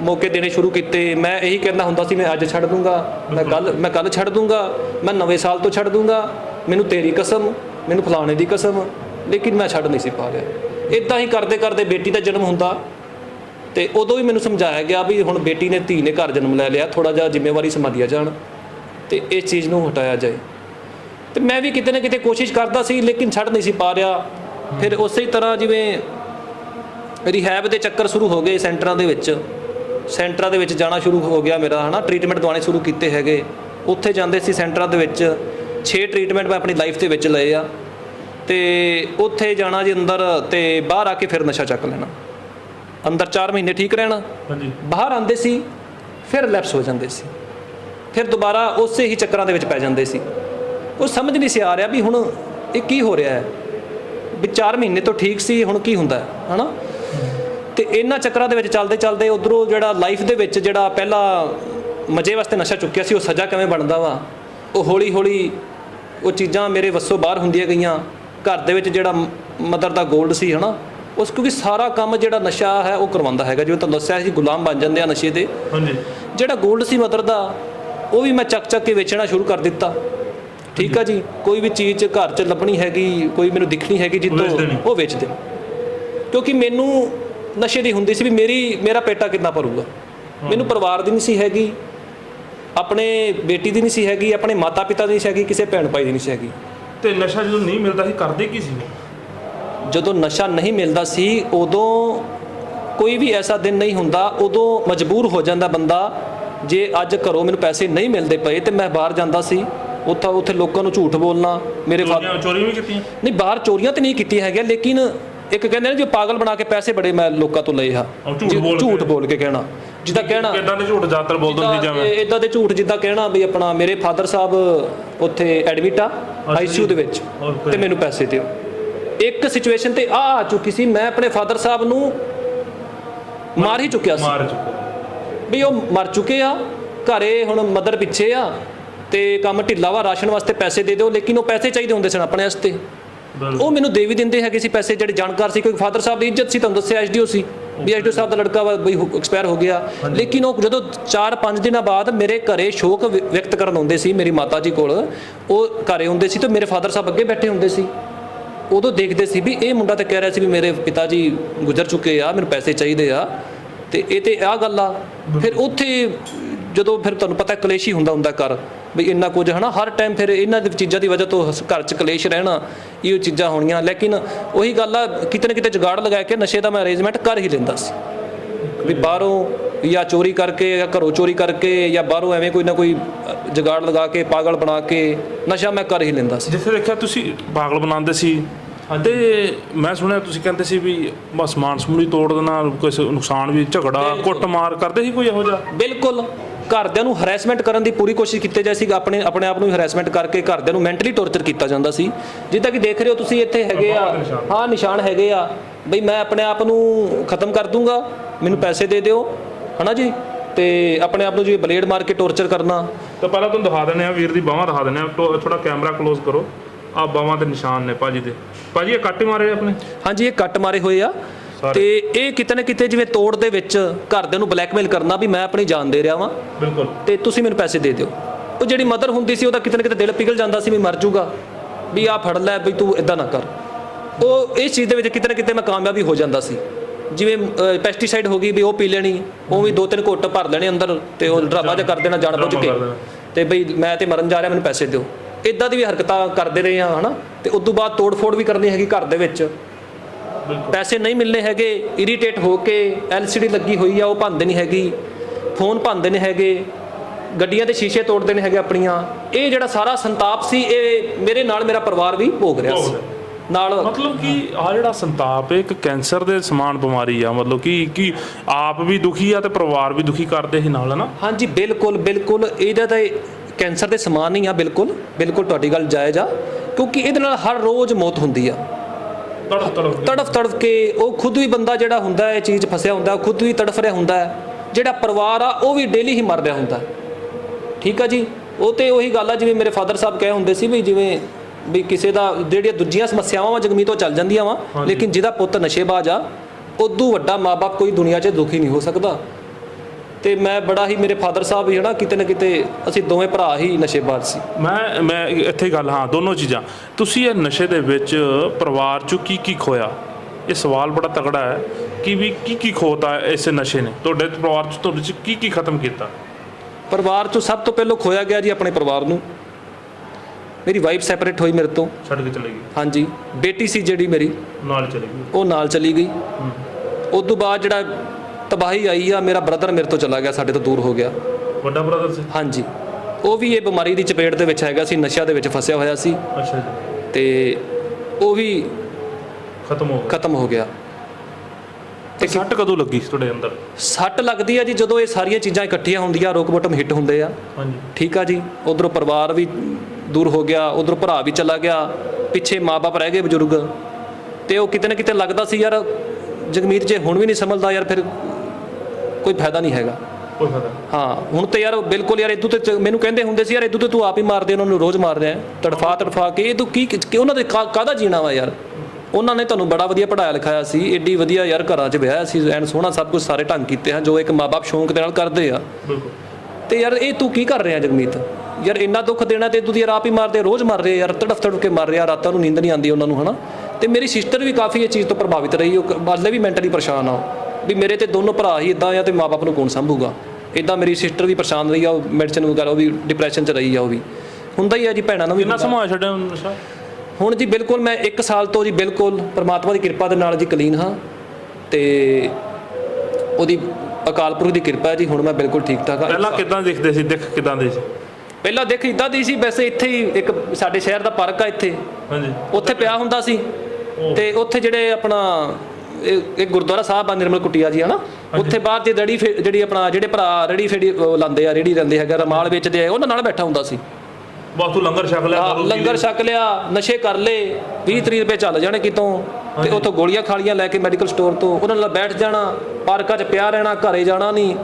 ਮੌਕੇ ਦੇਣੇ ਸ਼ੁਰੂ ਕੀਤੇ। ਮੈਂ ਇਹੀ ਕਹਿੰਦਾ ਹੁੰਦਾ ਸੀ, ਮੈਂ ਅੱਜ ਛੱਡ ਦੂੰਗਾ, ਮੈਂ ਕੱਲ ਮੈਂ ਕੱਲ ਛੱਡ ਦੂੰਗਾ, ਮੈਂ ਨਵੇਂ ਸਾਲ ਤੋਂ ਛੱਡ ਦੂੰਗਾ, ਮੈਨੂੰ ਤੇਰੀ ਕਸਮ, ਮੈਨੂੰ ਫਲਾਣੇ ਦੀ ਕਸਮ, ਲੇਕਿਨ ਮੈਂ ਛੱਡ ਨਹੀਂ ਸੀ ਪਾ ਰਿਹਾ। ਇਦਾਂ ਹੀ ਕਰਦੇ ਕਰਦੇ ਬੇਟੀ ਦਾ ਜਨਮ ਹੁੰਦਾ। ਤੇ ਉਦੋਂ ਵੀ ਮੈਨੂੰ ਸਮਝਾਇਆ ਗਿਆ ਵੀ ਹੁਣ ਬੇਟੀ ਨੇ ਧੀ ਨੇ ਘਰ ਜਨਮ ਲੈ ਲਿਆ ਥੋੜਾ ਜਿਹਾ ਜ਼ਿੰਮੇਵਾਰੀ ਸੰਭਾਲੀਆ ਜਾਣ ਤੇ ਇਸ ਚੀਜ਼ ਨੂੰ ਹਟਾਇਆ ਜਾਏ। ਤੇ ਮੈਂ ਵੀ ਕਿਤੇ ਨਾ ਕਿਤੇ ਕੋਸ਼ਿਸ਼ ਕਰਦਾ ਸੀ, ਲੇਕਿਨ ਛੱਡ ਨਹੀਂ ਸੀ ਪਾ ਰਿਹਾ। ਫਿਰ ਉਸੇ ਤਰ੍ਹਾਂ ਜਿਵੇਂ ਰਿਹੈਬ ਦੇ ਚੱਕਰ ਸ਼ੁਰੂ ਹੋ ਗਏ ਸੈਂਟਰਾਂ ਦੇ ਵਿੱਚ। ਸੈਂਟਰਾਂ ਦੇ ਵਿੱਚ ਜਾਣਾ ਸ਼ੁਰੂ ਹੋ ਗਿਆ ਮੇਰਾ ਹਨਾ? ਟ੍ਰੀਟਮੈਂਟ ਦਵਾਣੇ ਸ਼ੁਰੂ ਕੀਤੇ ਹੈਗੇ। ਉੱਥੇ ਜਾਂਦੇ ਸੀ ਸੈਂਟਰਾਂ ਦੇ ਵਿੱਚ। 6 ਟ੍ਰੀਟਮੈਂਟ ਮੈਂ ਆਪਣੀ ਲਾਈਫ ਦੇ ਵਿੱਚ ਲਏ ਆ। ਤੇ ਉੱਥੇ ਜਾਣਾ ਜੀ ਅੰਦਰ ਤੇ ਬਾਹਰ ਆ ਕੇ ਫਿਰ ਨਸ਼ਾ ਚੱਕ ਲੈਣਾ। ਅੰਦਰ 4 ਮਹੀਨੇ ਠੀਕ ਰਹਿਣਾ। ਹਾਂਜੀ। ਬਾਹਰ ਆਉਂਦੇ ਸੀ ਫਿਰ ਲੈਪਸ ਹੋ ਜਾਂਦੇ ਸੀ। ਫਿਰ ਦੁਬਾਰਾ ਉਸੇ ਹੀ ਚੱਕਰਾਂ ਦੇ ਵਿੱਚ ਪੈ ਜਾਂਦੇ ਸੀ। ਉਹ ਸਮਝ ਨਹੀਂ ਸੀ ਆ ਰਿਹਾ ਵੀ ਹੁਣ ਇਹ ਕੀ ਹੋ ਰਿਹਾ ਹੈ। ਵੀ 4 ਮਹੀਨੇ ਤੋਂ ਠੀਕ ਸੀ ਹੁਣ ਕੀ ਹੁੰਦਾ ਹੈ ਹਨਾ? ਤੇ ਇਹਨਾਂ ਚੱਕਰਾਂ ਦੇ ਵਿੱਚ ਚੱਲਦੇ ਚੱਲਦੇ ਉਧਰੋਂ ਜਿਹੜਾ ਲਾਈਫ ਦੇ ਵਿੱਚ ਜਿਹੜਾ ਪਹਿਲਾ ਮਜ਼ੇ ਵਾਸਤੇ ਨਸ਼ਾ ਚੁੱਕਿਆ ਸੀ ਉਹ ਸਜ਼ਾ ਕਿਵੇਂ ਬਣਦਾ ਵਾ? ਉਹ ਹੌਲੀ ਹੌਲੀ ਉਹ ਚੀਜ਼ਾਂ ਮੇਰੇ ਵੱਸੋਂ ਬਾਹਰ ਹੁੰਦੀਆਂ ਗਈਆਂ ਘਰ ਦੇ ਵਿੱਚ ਜਿਹੜਾ ਮਦਰ ਦਾ 골ਡ ਸੀ ਹਨਾ? ਉਸ ਕਿਉਂਕਿ ਸਾਰਾ ਕੰਮ ਜਿਹੜਾ ਨਸ਼ਾ ਹੈ ਉਹ ਕਰਵਾਉਂਦਾ ਹੈਗਾ। ਜਿਵੇਂ ਤੁਹਾਨੂੰ ਦੱਸਿਆ ਸੀ ਗੁਲਾਮ ਬਣ ਜਾਂਦੇ ਆ ਨਸ਼ੇ ਦੇ। ਹਾਂਜੀ। ਜਿਹੜਾ 골ਡ ਸੀ ਮਦਰ ਦਾ ਉਹ ਵੀ ਮੈਂ ਚੱਕ ਚੱਕ ਕੇ ਵੇਚਣਾ ਸ਼ੁਰੂ ਕਰ ਦਿੱਤਾ। ਠੀਕ ਆ ਜੀ? ਕੋਈ ਵੀ ਚੀਜ਼ ਘਰ 'ਚ ਲੱਭਣੀ ਹੈਗੀ ਕੋਈ ਮੈਨੂੰ ਦਿਖਣੀ ਹੈਗੀ ਜਿੱਦੋਂ। ਉਹ ਵੇਚ ਦੇ ਕਿਉਂਕਿ ਮੈਨੂੰ ਨਸ਼ੇ ਦੀ ਹੁੰਦੀ ਸੀ ਵੀ ਮੇਰੀ ਮੇਰਾ ਪੇਟਾ ਕਿੰਨਾ ਭਰੂਗਾ? ਮੈਨੂੰ ਪਰਿਵਾਰ ਦੀ ਨਹੀਂ ਸੀ ਹੈਗੀ ਆਪਣੇ ਬੇਟੀ ਦੀ ਨਹੀਂ ਸੀ ਹੈਗੀ ਆਪਣੇ ਮਾਤਾ ਪਿਤਾ ਦੀ ਨਹੀਂ ਸੀ ਹੈਗੀ ਕਿਸੇ ਭੈਣ ਭਾਈ ਦੀ ਨਹੀਂ ਸੀ ਹੈਗੀ। ਤੇ ਨਸ਼ਾ ਜਦੋਂ ਨਹੀਂ ਮਿਲਦਾ ਸੀ ਕਰਦੇ ਕੀ ਸੀ? ਜਦੋਂ ਨਸ਼ਾ ਨਹੀਂ ਮਿਲਦਾ ਸੀ ਉਦੋਂ ਕੋਈ ਵੀ ਐਸਾ ਦਿਨ ਨਹੀਂ ਹੁੰਦਾ ਉਦੋਂ ਮਜਬੂਰ ਹੋ ਜਾਂਦਾ ਬੰਦਾ ਜੇ ਅੱਜ ਘਰੋਂ ਮੈਨੂੰ ਪੈਸੇ ਨਹੀਂ ਮਿਲਦੇ ਪਏ ਤੇ ਮੈਂ ਬਾਹਰ ਜਾਂਦਾ ਸੀ ਉੱਥੇ ਉੱਥੇ ਲੋਕਾਂ ਨੂੰ ਝੂਠ ਬੋਲਣਾ ਮੇਰੇ ਫਾ ਚੋਰੀਆਂ ਚੋਰੀ ਵੀ ਕੀਤੀਆਂ? ਨਹੀਂ ਬਾਹਰ ਚੋਰੀਆਂ ਤੇ ਨਹੀਂ ਕੀਤੀਆਂ ਹੈਗੀਆਂ ਲੇਕਿਨ ਇੱਕ ਕਹਿੰਦੇ ਨੇ ਜੋ ਪਾਗਲ ਬਣਾ ਕੇ ਪੈਸੇ ਬੜੇ ਮੈਂ ਲੋਕਾਂ ਤੋਂ ਲਏ ਆ। ਝੂਠ ਬੋਲ ਕੇ। ਕਹਿਣਾ। ਜਿੱਦਾਂ ਕਹਿਣਾ ਕਿੱਦਾਂ ਦੇ ਝੂਠ ਜ਼ਿਆਦਾਤਰ ਬੋਲਦੇ ਸੀ ਜਿਵੇਂ? ਇਦਾਂ ਦੇ ਝੂਠ ਜਿੱਦਾਂ ਕਹਿਣਾ ਵੀ ਆਪਣਾ ਮੇਰੇ ਫਾਦਰ ਸਾਹਿਬ ਉੱਥੇ ਐਡਮਿਟ ਆ ਆਈਸੀਯੂ ਦੇ ਵਿੱਚ. ਤੇ ਮੈਨੂੰ ਪੈਸੇ ਦਿਓ। ਇੱਕ ਸਿਚੁਏਸ਼ਨ ਤੇ ਆ ਆ ਚੁੱਕੀ ਸੀ ਮੈਂ ਆਪਣੇ ਫਾਦਰ ਸਾਹਿਬ ਨੂੰ ਮਾਰ ਹੀ ਚੁੱਕਿਆ ਸੀ। ਮਾਰ ਚੁੱਕੇ ਵੀ ਉਹ ਮਰ ਚੁੱਕੇ ਆ ਘਰੇ ਹੁਣ ਮਦਰ ਪਿੱਛੇ ਆ ਤੇ ਕੰਮ ਢਿੱਲਾ ਵਾ ਰਾਸ਼ਨ ਵਾਸਤੇ ਪੈਸੇ ਦੇ ਦਿਓ ਲੇਕਿਨ ਉਹ ਪੈਸੇ ਚਾਹੀਦੇ ਹੁੰਦੇ ਸਨ ਆਪਣੇ ਵਾਸਤੇ। ਉਹ ਮੈਨੂੰ ਦੇ ਵੀ ਦਿੰਦੇ ਹੈਗੇ ਸੀ ਪੈਸੇ ਜਿਹੜੇ ਜਾਣਕਾਰ ਸੀ ਕੋਈ ਫਾਦਰ ਸਾਹਿਬ ਦੀ ਇੱਜ਼ਤ ਸੀ ਤੁਹਾਨੂੰ ਦੱਸਿਆ ਐਸਡੀਓ ਸੀ ਵੀ ਐਸਡੀਓ ਸਾਹਿਬ ਦਾ ਲੜਕਾ ਵਾ ਬਈ ਐਕਸਪਾਇਰ ਹੋ ਗਿਆ। ਲੇਕਿਨ ਉਹ ਜਦੋਂ 4-5 ਦਿਨਾਂ ਬਾਅਦ ਮੇਰੇ ਘਰੇ ਸ਼ੋਕ ਵਿਅਕਤ ਕਰਨ ਆਉਂਦੇ ਸੀ ਮੇਰੀ ਮਾਤਾ ਜੀ ਕੋਲ ਉਹ ਘਰੇ ਹੁੰਦੇ ਸੀ ਤੇ ਮੇਰੇ ਫਾਦਰ ਸਾਹਿਬ ਅੱਗੇ ਬੈਠੇ ਹੁੰਦੇ ਸੀ। ਉਦੋਂ ਦੇਖਦੇ ਸੀ ਵੀ ਇਹ ਮੁੰਡਾ ਤਾਂ ਕਹਿ ਰਿਹਾ ਸੀ ਵੀ ਮੇਰੇ ਪਿਤਾ ਜੀ ਗੁਜ਼ਰ ਚੁੱਕੇ ਆ ਮੈਨੂੰ ਪੈਸੇ ਚਾਹੀਦੇ ਆ ਤੇ ਇਹ ਤੇ ਆ ਗੱਲ ਆ। ਫਿਰ ਉੱਥੇ ਜਦੋਂ ਫਿਰ ਤੁਹਾਨੂੰ ਪਤਾ ਕਲੇਸ਼ ਹੀ ਹੁੰਦਾ ਹੁੰਦਾ ਘਰ ਵੀ ਇੰਨਾ ਕੁਝ ਹਨਾ? ਹਰ ਟਾਈਮ ਫਿਰ ਇਹਨਾਂ ਦੀ ਚੀਜ਼ਾਂ ਦੀ ਵਜ੍ਹਾ ਤੋਂ ਘਰ 'ਚ ਕਲੇਸ਼ ਰਹਿਣਾ ਇਹੋ ਚੀਜ਼ਾਂ ਹੋਣੀਆਂ। ਲੇਕਿਨ ਉਹੀ ਗੱਲ ਆ ਕਿਤੇ ਨਾ ਕਿਤੇ ਜੁਗਾੜ ਲਗਾ ਕੇ ਨਸ਼ੇ ਦਾ ਮੈਂ ਅਰੇਂਜਮੈਂਟ ਕਰ ਹੀ ਲੈਂਦਾ ਸੀ। ਵੀ ਬਾਹਰੋਂ ਜਾਂ ਚੋਰੀ ਕਰਕੇ ਜਾਂ ਘਰੋਂ ਚੋਰੀ ਕਰਕੇ ਜਾਂ ਬਾਹਰੋਂ ਐਵੇਂ ਕੋਈ ਨਾ ਕੋਈ ਜੁਗਾੜ ਲਗਾ ਕੇ ਪਾਗਲ ਬਣਾ ਕੇ ਨਸ਼ਾ ਮੈਂ ਕਰ ਹੀ ਲੈਂਦਾ ਸੀ। ਜਿੱਥੇ ਦੇਖਿਆ ਤੁਸੀਂ ਪਾਗਲ ਬਣਾਉਂਦੇ ਸੀ ਤੇ ਮੈਂ ਸੁਣਿਆ ਤੁਸੀਂ ਕਹਿੰਦੇ ਸੀ ਵੀ ਬਸ ਸਮਾਨ ਸਮੂਰੀ ਤੋੜ ਦੇਣਾ ਕਿਸੇ ਨੁਕਸਾਨ ਵੀ ਝਗੜਾ ਕੁੱਟਮਾਰ ਕਰਦੇ ਸੀ ਕੋਈ ਇਹੋ ਜਿਹਾ? ਬਿਲਕੁਲ। ਘਰਦਿਆਂ ਨੂੰ ਹਰੈਸਮੈਂਟ ਕਰਨ ਦੀ ਪੂਰੀ ਕੋਸ਼ਿਸ਼ ਕੀਤੀ ਜਾਂਦੀ ਸੀ ਆਪਣੇ ਆਪਣੇ ਆਪ ਨੂੰ ਹਰੈਸਮੈਂਟ ਕਰਕੇ ਘਰਦਿਆਂ ਨੂੰ ਮੈਂਟਲੀ ਟੌਰਚਰ ਕੀਤਾ ਜਾਂਦਾ ਸੀ। ਜਿੱਦਾਂ ਕਿ ਦੇਖ ਰਹੇ ਹੋ ਤੁਸੀਂ ਇੱਥੇ ਹੈਗੇ ਆ ਹਾਂ ਨਿਸ਼ਾਨ ਹੈਗੇ ਆ। ਬਈ ਮੈਂ ਆਪਣੇ ਆਪ ਨੂੰ ਖਤਮ ਕਰ ਦੂੰਗਾ ਮੈਨੂੰ ਪੈਸੇ ਦੇ ਦਿਓ ਹਨਾ ਜੀ? ਤੇ ਆਪਣੇ ਆਪ ਨੂੰ ਜੀ ਬਲੇਡ ਮਾਰ ਕੇ ਟੌਰਚਰ ਕਰਨਾ। ਤਾਂ ਪਹਿਲਾਂ ਤੁਹਾਨੂੰ ਦਿਖਾ ਦਿੰਦੇ ਆ ਵੀਰ ਦੀ ਬਾਹਾਂ ਦਿਖਾ ਦਿੰਦੇ ਆ ਥੋੜਾ ਕੈਮਰਾ ਕਲੋਜ਼ ਕਰੋ। ਆ ਬਾਹਾਂ ਤੇ ਨਿਸ਼ਾਨ ਨੇ ਭਾਜੀ ਦੇ। ਭਾਜੀ ਇਹ ਕੱਟ ਮਾਰੇ ਆਪਣੇ? ਹਾਂਜੀ ਇਹ ਕੱਟ ਮਾਰੇ ਹੋਏ ਆ। ਤੇ ਇਹ ਕਿਤੇ ਨਾ ਕਿਤੇ ਜਿਵੇਂ ਤੋੜ ਦੇ ਵਿੱਚ ਘਰਦਿਆਂ ਨੂੰ ਬਲੈਕਮੇਲ ਕਰਨਾ ਵੀ ਮੈਂ ਆਪਣੀ ਜਾਨ ਦੇ ਰਿਹਾ ਵਾਂ। ਬਿਲਕੁਲ। ਤੇ ਤੁਸੀਂ ਮੈਨੂੰ ਪੈਸੇ ਦੇ ਦਿਓ। ਉਹ ਜਿਹੜੀ ਮਦਰ ਹੁੰਦੀ ਸੀ ਉਹਦਾ ਕਿਤੇ ਨਾ ਕਿਤੇ ਦਿਲ ਪਿਘਲ ਜਾਂਦਾ ਸੀ ਵੀ ਮਰ ਜਾਊਗਾ ਵੀ ਆ ਫੜ ਲੈ ਵੀ ਤੂੰ ਇਦਾਂ ਨਾ ਕਰ। ਉਹ ਇਸ ਚੀਜ਼ ਦੇ ਵਿੱਚ ਕਿਤੇ ਨਾ ਕਿਤੇ ਮੈਂ ਕਾਮਯਾਬੀ ਹੋ ਜਾਂਦਾ ਸੀ। ਜਿਵੇਂ ਪੈਸਟੀਸਾਈਡ ਹੋ ਗਈ ਵੀ ਉਹ ਪੀ ਲੈਣੀ ਉਹ ਵੀ ਦੋ ਤਿੰਨ ਘੁੱਟ ਭਰ ਲੈਣੇ ਅੰਦਰ ਤੇ ਉਹ ਡਰਾਮਾ ਜਿਹਾ ਕਰ ਦੇਣਾ ਜਾਣ ਬੁੱਝ ਕੇ। ਤੇ ਬਈ ਮੈਂ ਤੇ ਮਰਨ ਜਾ ਰਿਹਾ ਮੈਨੂੰ ਪੈਸੇ ਦਿਓ। ਇਦਾਂ ਦੀ ਵੀ ਹਰਕਤਾਂ ਕਰਦੇ ਰਹੇ ਆ ਹਨਾ। ਤੇ ਉਸ ਤੋਂ ਬਾਅਦ ਤੋੜ-ਫੋੜ ਵੀ ਕਰਨੀ ਹੈਗੀ ਘਰ ਦੇ ਵਿੱਚ। ਪੈਸੇ ਨਹੀਂ ਮਿਲਨੇ ਹੈਗੇ ਇਰੀਟੇਟ ਹੋ ਕੇ LCD ਲੱਗੀ ਹੋਈ ਆ ਉਹ ਭੰਦੇ ਨਹੀਂ ਹੈਗੀ ਫੋਨ ਭੰਦੇ ਨਹੀਂ ਹੈਗੇ ਗੱਡੀਆਂ ਦੇ ਸ਼ੀਸ਼ੇ ਤੋੜਦੇ ਨੇ ਹੈਗੇ ਆਪਣੀਆਂ। ਇਹ ਜਿਹੜਾ ਸਾਰਾ ਸੰਤਾਪ ਸੀ ਇਹ ਮੇਰੇ ਨਾਲ ਮੇਰਾ ਪਰਿਵਾਰ ਵੀ ਭੋਗ ਰਿਹਾ ਸੀ। ਨਾਲ ਮਤਲਬ ਕਿ ਆ ਜਿਹੜਾ ਸੰਤਾਪ ਹੈ ਇੱਕ ਕੈਂਸਰ ਦੇ ਸਮਾਨ ਬਿਮਾਰੀ ਆ ਮਤਲਬ ਕਿ ਕਿ ਆਪ ਵੀ ਦੁਖੀ ਆ ਤੇ ਪਰਿਵਾਰ ਵੀ ਦੁਖੀ ਕਰਦੇ ਸੀ ਨਾਲ ਨਾ ਹਾਂਜੀ ਬਿਲਕੁਲ ਬਿਲਕੁਲ। ਇਹਦਾ ਤਾਂ ਕੈਂਸਰ ਦੇ ਸਮਾਨ ਨਹੀਂ ਆ ਬਿਲਕੁਲ। ਬਿਲਕੁਲ ਤੁਹਾਡੀ ਗੱਲ ਜਾਇਜ਼ ਆ ਕਿਉਂਕਿ ਇਹਦੇ ਨਾਲ ਹਰ ਰੋਜ਼ ਮੌਤ ਹੁੰਦੀ ਆ। ਤੜਫ ਤੜਫ ਕੇ। ਤੜਫ ਤੜਫ ਕੇ ਉਹ ਖੁਦ ਵੀ ਬੰਦਾ ਜਿਹੜਾ ਹੁੰਦਾ ਹੈ ਚੀਜ਼ ਫਸਿਆ ਹੁੰਦਾ ਖੁਦ ਵੀ ਤੜਫ ਰਿਹਾ ਹੁੰਦਾ ਹੈ। ਜਿਹੜਾ ਪਰਿਵਾਰ ਆ ਉਹ ਵੀ ਡੇਲੀ ਹੀ ਮਰ ਰਿਹਾ ਹੁੰਦਾ। ਠੀਕ ਆ ਜੀ? ਉਹ ਤੇ ਉਹੀ ਗੱਲ ਆ ਜਿਵੇਂ ਮੇਰੇ ਫਾਦਰ ਸਾਹਿਬ ਕਹੇ ਹੁੰਦੇ ਸੀ ਵੀ ਜਿਵੇਂ ਵੀ ਕਿਸੇ ਦਾ ਜਿਹੜੀਆਂ ਦੂਜੀਆਂ ਸਮੱਸਿਆਵਾਂ ਵਾ ਜਗਮੀਤ ਤੋਂ ਚੱਲ ਜਾਂਦੀਆਂ ਵਾ। ਲੇਕਿਨ ਜਿਹਦਾ ਪੁੱਤ ਨਸ਼ੇਬਾਜ਼ ਆ ਉਦੋਂ ਵੱਡਾ ਮਾਪੇ ਕੋਈ ਦੁਨੀਆ 'ਚ ਦੁਖੀ ਨਹੀਂ ਹੋ ਸਕਦਾ। ਤੇ ਮੈਂ ਬੜਾ ਹੀ ਮੇਰੇ ਫਾਦਰ ਸਾਹਿਬ ਵੀ ਹਨਾ ਕਿਤੇ ਨਾ ਕਿਤੇ ਅਸੀਂ ਦੋਵੇਂ ਭਰਾ ਹੀ ਨਸ਼ੇਬਾਜ਼ ਸੀ। ਮੈਂ ਮੈਂ ਇੱਥੇ ਗੱਲ ਹਾਂ ਦੋਨੋਂ ਚੀਜ਼ਾਂ। ਤੁਸੀਂ ਇਹ ਨਸ਼ੇ ਦੇ ਵਿੱਚ ਪਰਿਵਾਰ ਚੋਂ ਕੀ ਕੀ ਖੋਇਆ? ਇਹ ਸਵਾਲ ਬੜਾ ਤਗੜਾ ਹੈ ਕਿ ਵੀ ਕੀ ਕੀ ਖੋਤਾ ਇਸ ਨਸ਼ੇ ਨੇ? ਤੁਹਾਡੇ ਪਰਿਵਾਰ ਚ ਤੁਹਾਡੇ ਚ ਕੀ ਕੀ ਖਤਮ ਕੀਤਾ? ਪਰਿਵਾਰ 'ਚੋਂ ਸਭ ਤੋਂ ਪਹਿਲਾਂ ਖੋਇਆ ਗਿਆ ਜੀ ਆਪਣੇ ਪਰਿਵਾਰ ਨੂੰ। ਮੇਰੀ ਵਾਈਫ ਸੈਪਰੇਟ ਹੋਈ ਮੇਰੇ ਤੋਂ। ਛੱਡ ਕੇ ਚਲੇ ਗਏ ਹਾਂਜੀ। ਬੇਟੀ ਸੀ ਜਿਹੜੀ ਮੇਰੀ। ਨਾਲ ਚਲੇ ਗਏ ਉਹ ਨਾਲ ਚਲੀ ਗਈ। ਉਸ ਤੋਂ ਬਾਅਦ ਜਿਹੜਾ ਤਬਾਹੀ ਆਈ ਆ ਮੇਰਾ ਬ੍ਰਦਰ ਮੇਰੇ ਤੋਂ ਚਲਾ ਗਿਆ ਸਾਡੇ ਤੋਂ ਦੂਰ ਹੋ ਗਿਆ। ਵੱਡਾ ਬ੍ਰਦਰ ਸੀ? ਹਾਂਜੀ। ਉਹ ਵੀ ਇਹ ਬਿਮਾਰੀ ਦੀ ਚਪੇਟ ਦੇ ਵਿੱਚ ਹੈਗਾ ਸੀ ਨਸ਼ਿਆਂ ਦੇ ਵਿੱਚ ਫਸਿਆ ਹੋਇਆ ਸੀ। ਅੱਛਾ ਜੀ। ਤੇ ਉਹ ਵੀ ਖਤਮ ਹੋ ਗਿਆ। ਖਤਮ ਹੋ ਗਿਆ। ਤੇ ਸੱਟ ਕਦੋਂ ਲੱਗੀ ਤੁਹਾਡੇ ਅੰਦਰ? ਸੱਟ ਲੱਗਦੀ ਆ ਜੀ ਜਦੋਂ ਇਹ ਸਾਰੀਆਂ ਚੀਜ਼ਾਂ ਇਕੱਠੀਆਂ ਹੁੰਦੀਆਂ ਰੋਕ ਬੋਟਮ ਹਿੱਟ ਹੁੰਦੇ ਆ। ਹਾਂਜੀ। ਠੀਕ ਆ ਜੀ ਉਧਰੋਂ ਪਰਿਵਾਰ ਵੀ ਦੂਰ ਹੋ ਗਿਆ ਉਧਰੋਂ ਭਰਾ ਵੀ ਚਲਾ ਗਿਆ ਪਿੱਛੇ ਮਾਪੇ ਰਹਿ ਗਏ ਬਜ਼ੁਰਗ। ਤੇ ਉਹ ਕਿਤੇ ਨਾ ਕਿਤੇ ਲੱਗਦਾ ਸੀ ਯਾਰ ਜਗਮੀਤ ਜੇ ਹੁਣ ਵੀ ਨਹੀਂ ਸਮਝਦਾ ਯਾਰ ਫਿਰ ਕੋਈ ਫਾਇਦਾ ਨਹੀਂ ਹੈਗਾ। ਕੋਈ ਫਾਇਦਾ ਹਾਂ ਹੁਣ ਤੇ ਯਾਰ ਬਿਲਕੁਲ ਯਾਰ ਇਦੋਂ ਤੇ ਮੈਨੂੰ ਕਹਿੰਦੇ ਹੁੰਦੇ ਸੀ ਯਾਰ ਇਦੋਂ ਤੇ ਤੂੰ ਆਪ ਹੀ ਮਾਰਦੇ ਉਹਨਾਂ ਨੂੰ ਰੋਜ਼ ਮਾਰ ਰਿਹਾ। ਤੜਫਾ ਤੜਫਾ ਕੇ ਇਹ ਤੂੰ ਕੀ ਕਿ ਉਹਨਾਂ ਦੇ ਕਾਹਦਾ ਜੀਣਾ ਵਾ ਯਾਰ? ਉਹਨਾਂ ਨੇ ਤੁਹਾਨੂੰ ਬੜਾ ਵਧੀਆ ਪੜਾਇਆ ਲਿਖਾਇਆ ਸੀ ਏਡੀ ਵਧੀਆ ਯਾਰ ਘਰਾਂ 'ਚ ਵਿਆਹਿਆ ਸੀ ਐਨ ਸੋਹਣਾ ਸਭ ਕੁਝ ਸਾਰੇ ਢੰਗ ਕੀਤੇ ਹਨ ਜੋ ਇੱਕ ਮਾਪੇ ਸ਼ੌਂਕ ਦੇ ਨਾਲ ਕਰਦੇ ਆ। ਬਿਲਕੁਲ। ਤੇ ਯਾਰ ਇਹ ਤੂੰ ਕੀ ਕਰ ਰਿਹਾ ਜਗਮੀਤ? ਯਾਰ ਇੰਨਾ ਦੁੱਖ ਦੇਣਾ ਤੇ ਤੂੰ ਯਾਰ ਆਪ ਹੀ ਮਾਰਦੇ ਰੋਜ਼ ਮਰ ਰਹੇ ਯਾਰ ਤੜਫ ਤੜਫ ਕੇ ਮਰ ਰਿਹਾ ਰਾਤਾਂ ਨੂੰ ਨੀਂਦ ਨਹੀਂ ਆਉਂਦੀ ਉਹਨਾਂ ਨੂੰ ਹਨਾ? ਤੇ ਮੇਰੀ ਸਿਸਟਰ ਵੀ ਕਾਫੀ ਇਹ ਚੀਜ਼ ਤੋਂ ਪ੍ਰਭਾਵਿਤ ਰਹੀ ਉਹ ਬਾਲੇ ਵੀ ਮੈਂਟਲੀ ਪਰੇਸ਼ਾਨ ਆ। ਵੀ ਮੇਰੇ ਤੇ ਦੋਨੋਂ ਭਰਾ ਹੀ ਇਦਾਂ ਆ ਤੇ ਮਾਪੇ ਨੂੰ ਕੌਣ ਸੰਭੂਗਾ? ਇਦਾਂ ਮੇਰੀ ਸਿਸਟਰ ਵੀ ਪਰੇਸ਼ਾਨ ਰਹੀ ਆ ਉਹ ਮੈਡੀਸਨ ਵਗੈਰਾ ਉਹ ਵੀ ਡਿਪਰੈਸ਼ਨ 'ਚ ਰਹੀ ਆ ਉਹ ਵੀ। ਹੁੰਦਾ ਹੀ ਆ ਜੀ ਭੈਣਾਂ ਨੂੰ ਵੀ ਕਿੰਨਾ ਹੁੰਦਾ। ਸਮਾਂ ਛੱਡਿਆ ਨਸ਼ਾ ਹੁਣ ਜੀ ਬਿਲਕੁਲ ਮੈਂ 1 ਸਾਲ ਤੋਂ ਜੀ ਬਿਲਕੁਲ ਪ੍ਰਮਾਤਮਾ ਦੀ ਕਿਰਪਾ ਦੇ ਨਾਲ ਜੀ ਕਲੀਨ ਹਾਂ ਤੇ ਉਹਦੀ ਅਕਾਲ ਪੁਰਖ ਦੀ ਕਿਰਪਾ ਹੈ ਜੀ ਹੁਣ ਮੈਂ ਬਿਲਕੁਲ ਠੀਕ ਠਾਕ ਹਾਂ। ਪਹਿਲਾਂ ਕਿਦਾਂ ਦਿਖਦੇ ਸੀ ਦਿਖ ਕਿਦਾਂ ਦੇ ਸੀ? ਪਹਿਲਾਂ ਦੇਖ ਇਦਾਂ ਦੀ ਸੀ ਵੈਸੇ ਇੱਥੇ ਹੀ ਇੱਕ ਸਾਡੇ ਸ਼ਹਿਰ ਦਾ ਪਾਰਕ ਆ ਇੱਥੇ। ਹਾਂਜੀ। ਉੱਥੇ ਪਿਆ ਹੁੰਦਾ ਸੀ ਤੇ ਉੱਥੇ ਜਿਹੜੇ ਆਪਣਾ ਇਹ ਗੁਰਦੁਆਰਾ ਸਾਹਿਬ ਆ ਨਿਰਮਲ ਕੁਟੀਆ ਜੀ ਹਨਾ? ਉੱਥੇ ਬਾਹਰ ਜੇ ਰੜੀ ਜਿਹੜੀ ਆਪਣਾ ਜਿਹੜੇ ਭਰਾ ਰੜੀ ਫੇੜੀ ਲਾਉਂਦੇ ਆ ਰੇੜੀ ਰਹਿੰਦੇ ਹੈਗਾ ਰਮਾਲ ਵੇਚਦੇ ਆ ਉਹਨਾਂ ਨਾਲ ਬੈਠਾ ਹੁੰਦਾ ਸੀ। ਬਸ ਤੂੰ ਲੰਗਰ ਛਕ ਲਿਆ ਲੰਗਰ ਛਕ ਲਿਆ ਨਸ਼ੇ ਕਰ ਲਏ 20 30 ਰੁਪਏ ਚੱਲ ਜਾਣੇ ਕਿਤੋਂ ਤੇ ਉੱਥੋਂ ਗੋਲੀਆਂ ਖਾਲੀਆਂ ਲੈ ਕੇ ਮੈਡੀਕਲ ਸਟੋਰ ਤੋਂ ਉਹਨਾਂ ਨਾਲ ਬੈਠ ਜਾਣਾ ਪਾਰਕਾਂ 'ਚ ਪਿਆ ਰਹਿਣਾ ਘਰੇ ਜਾਣਾ ਨਹੀਂ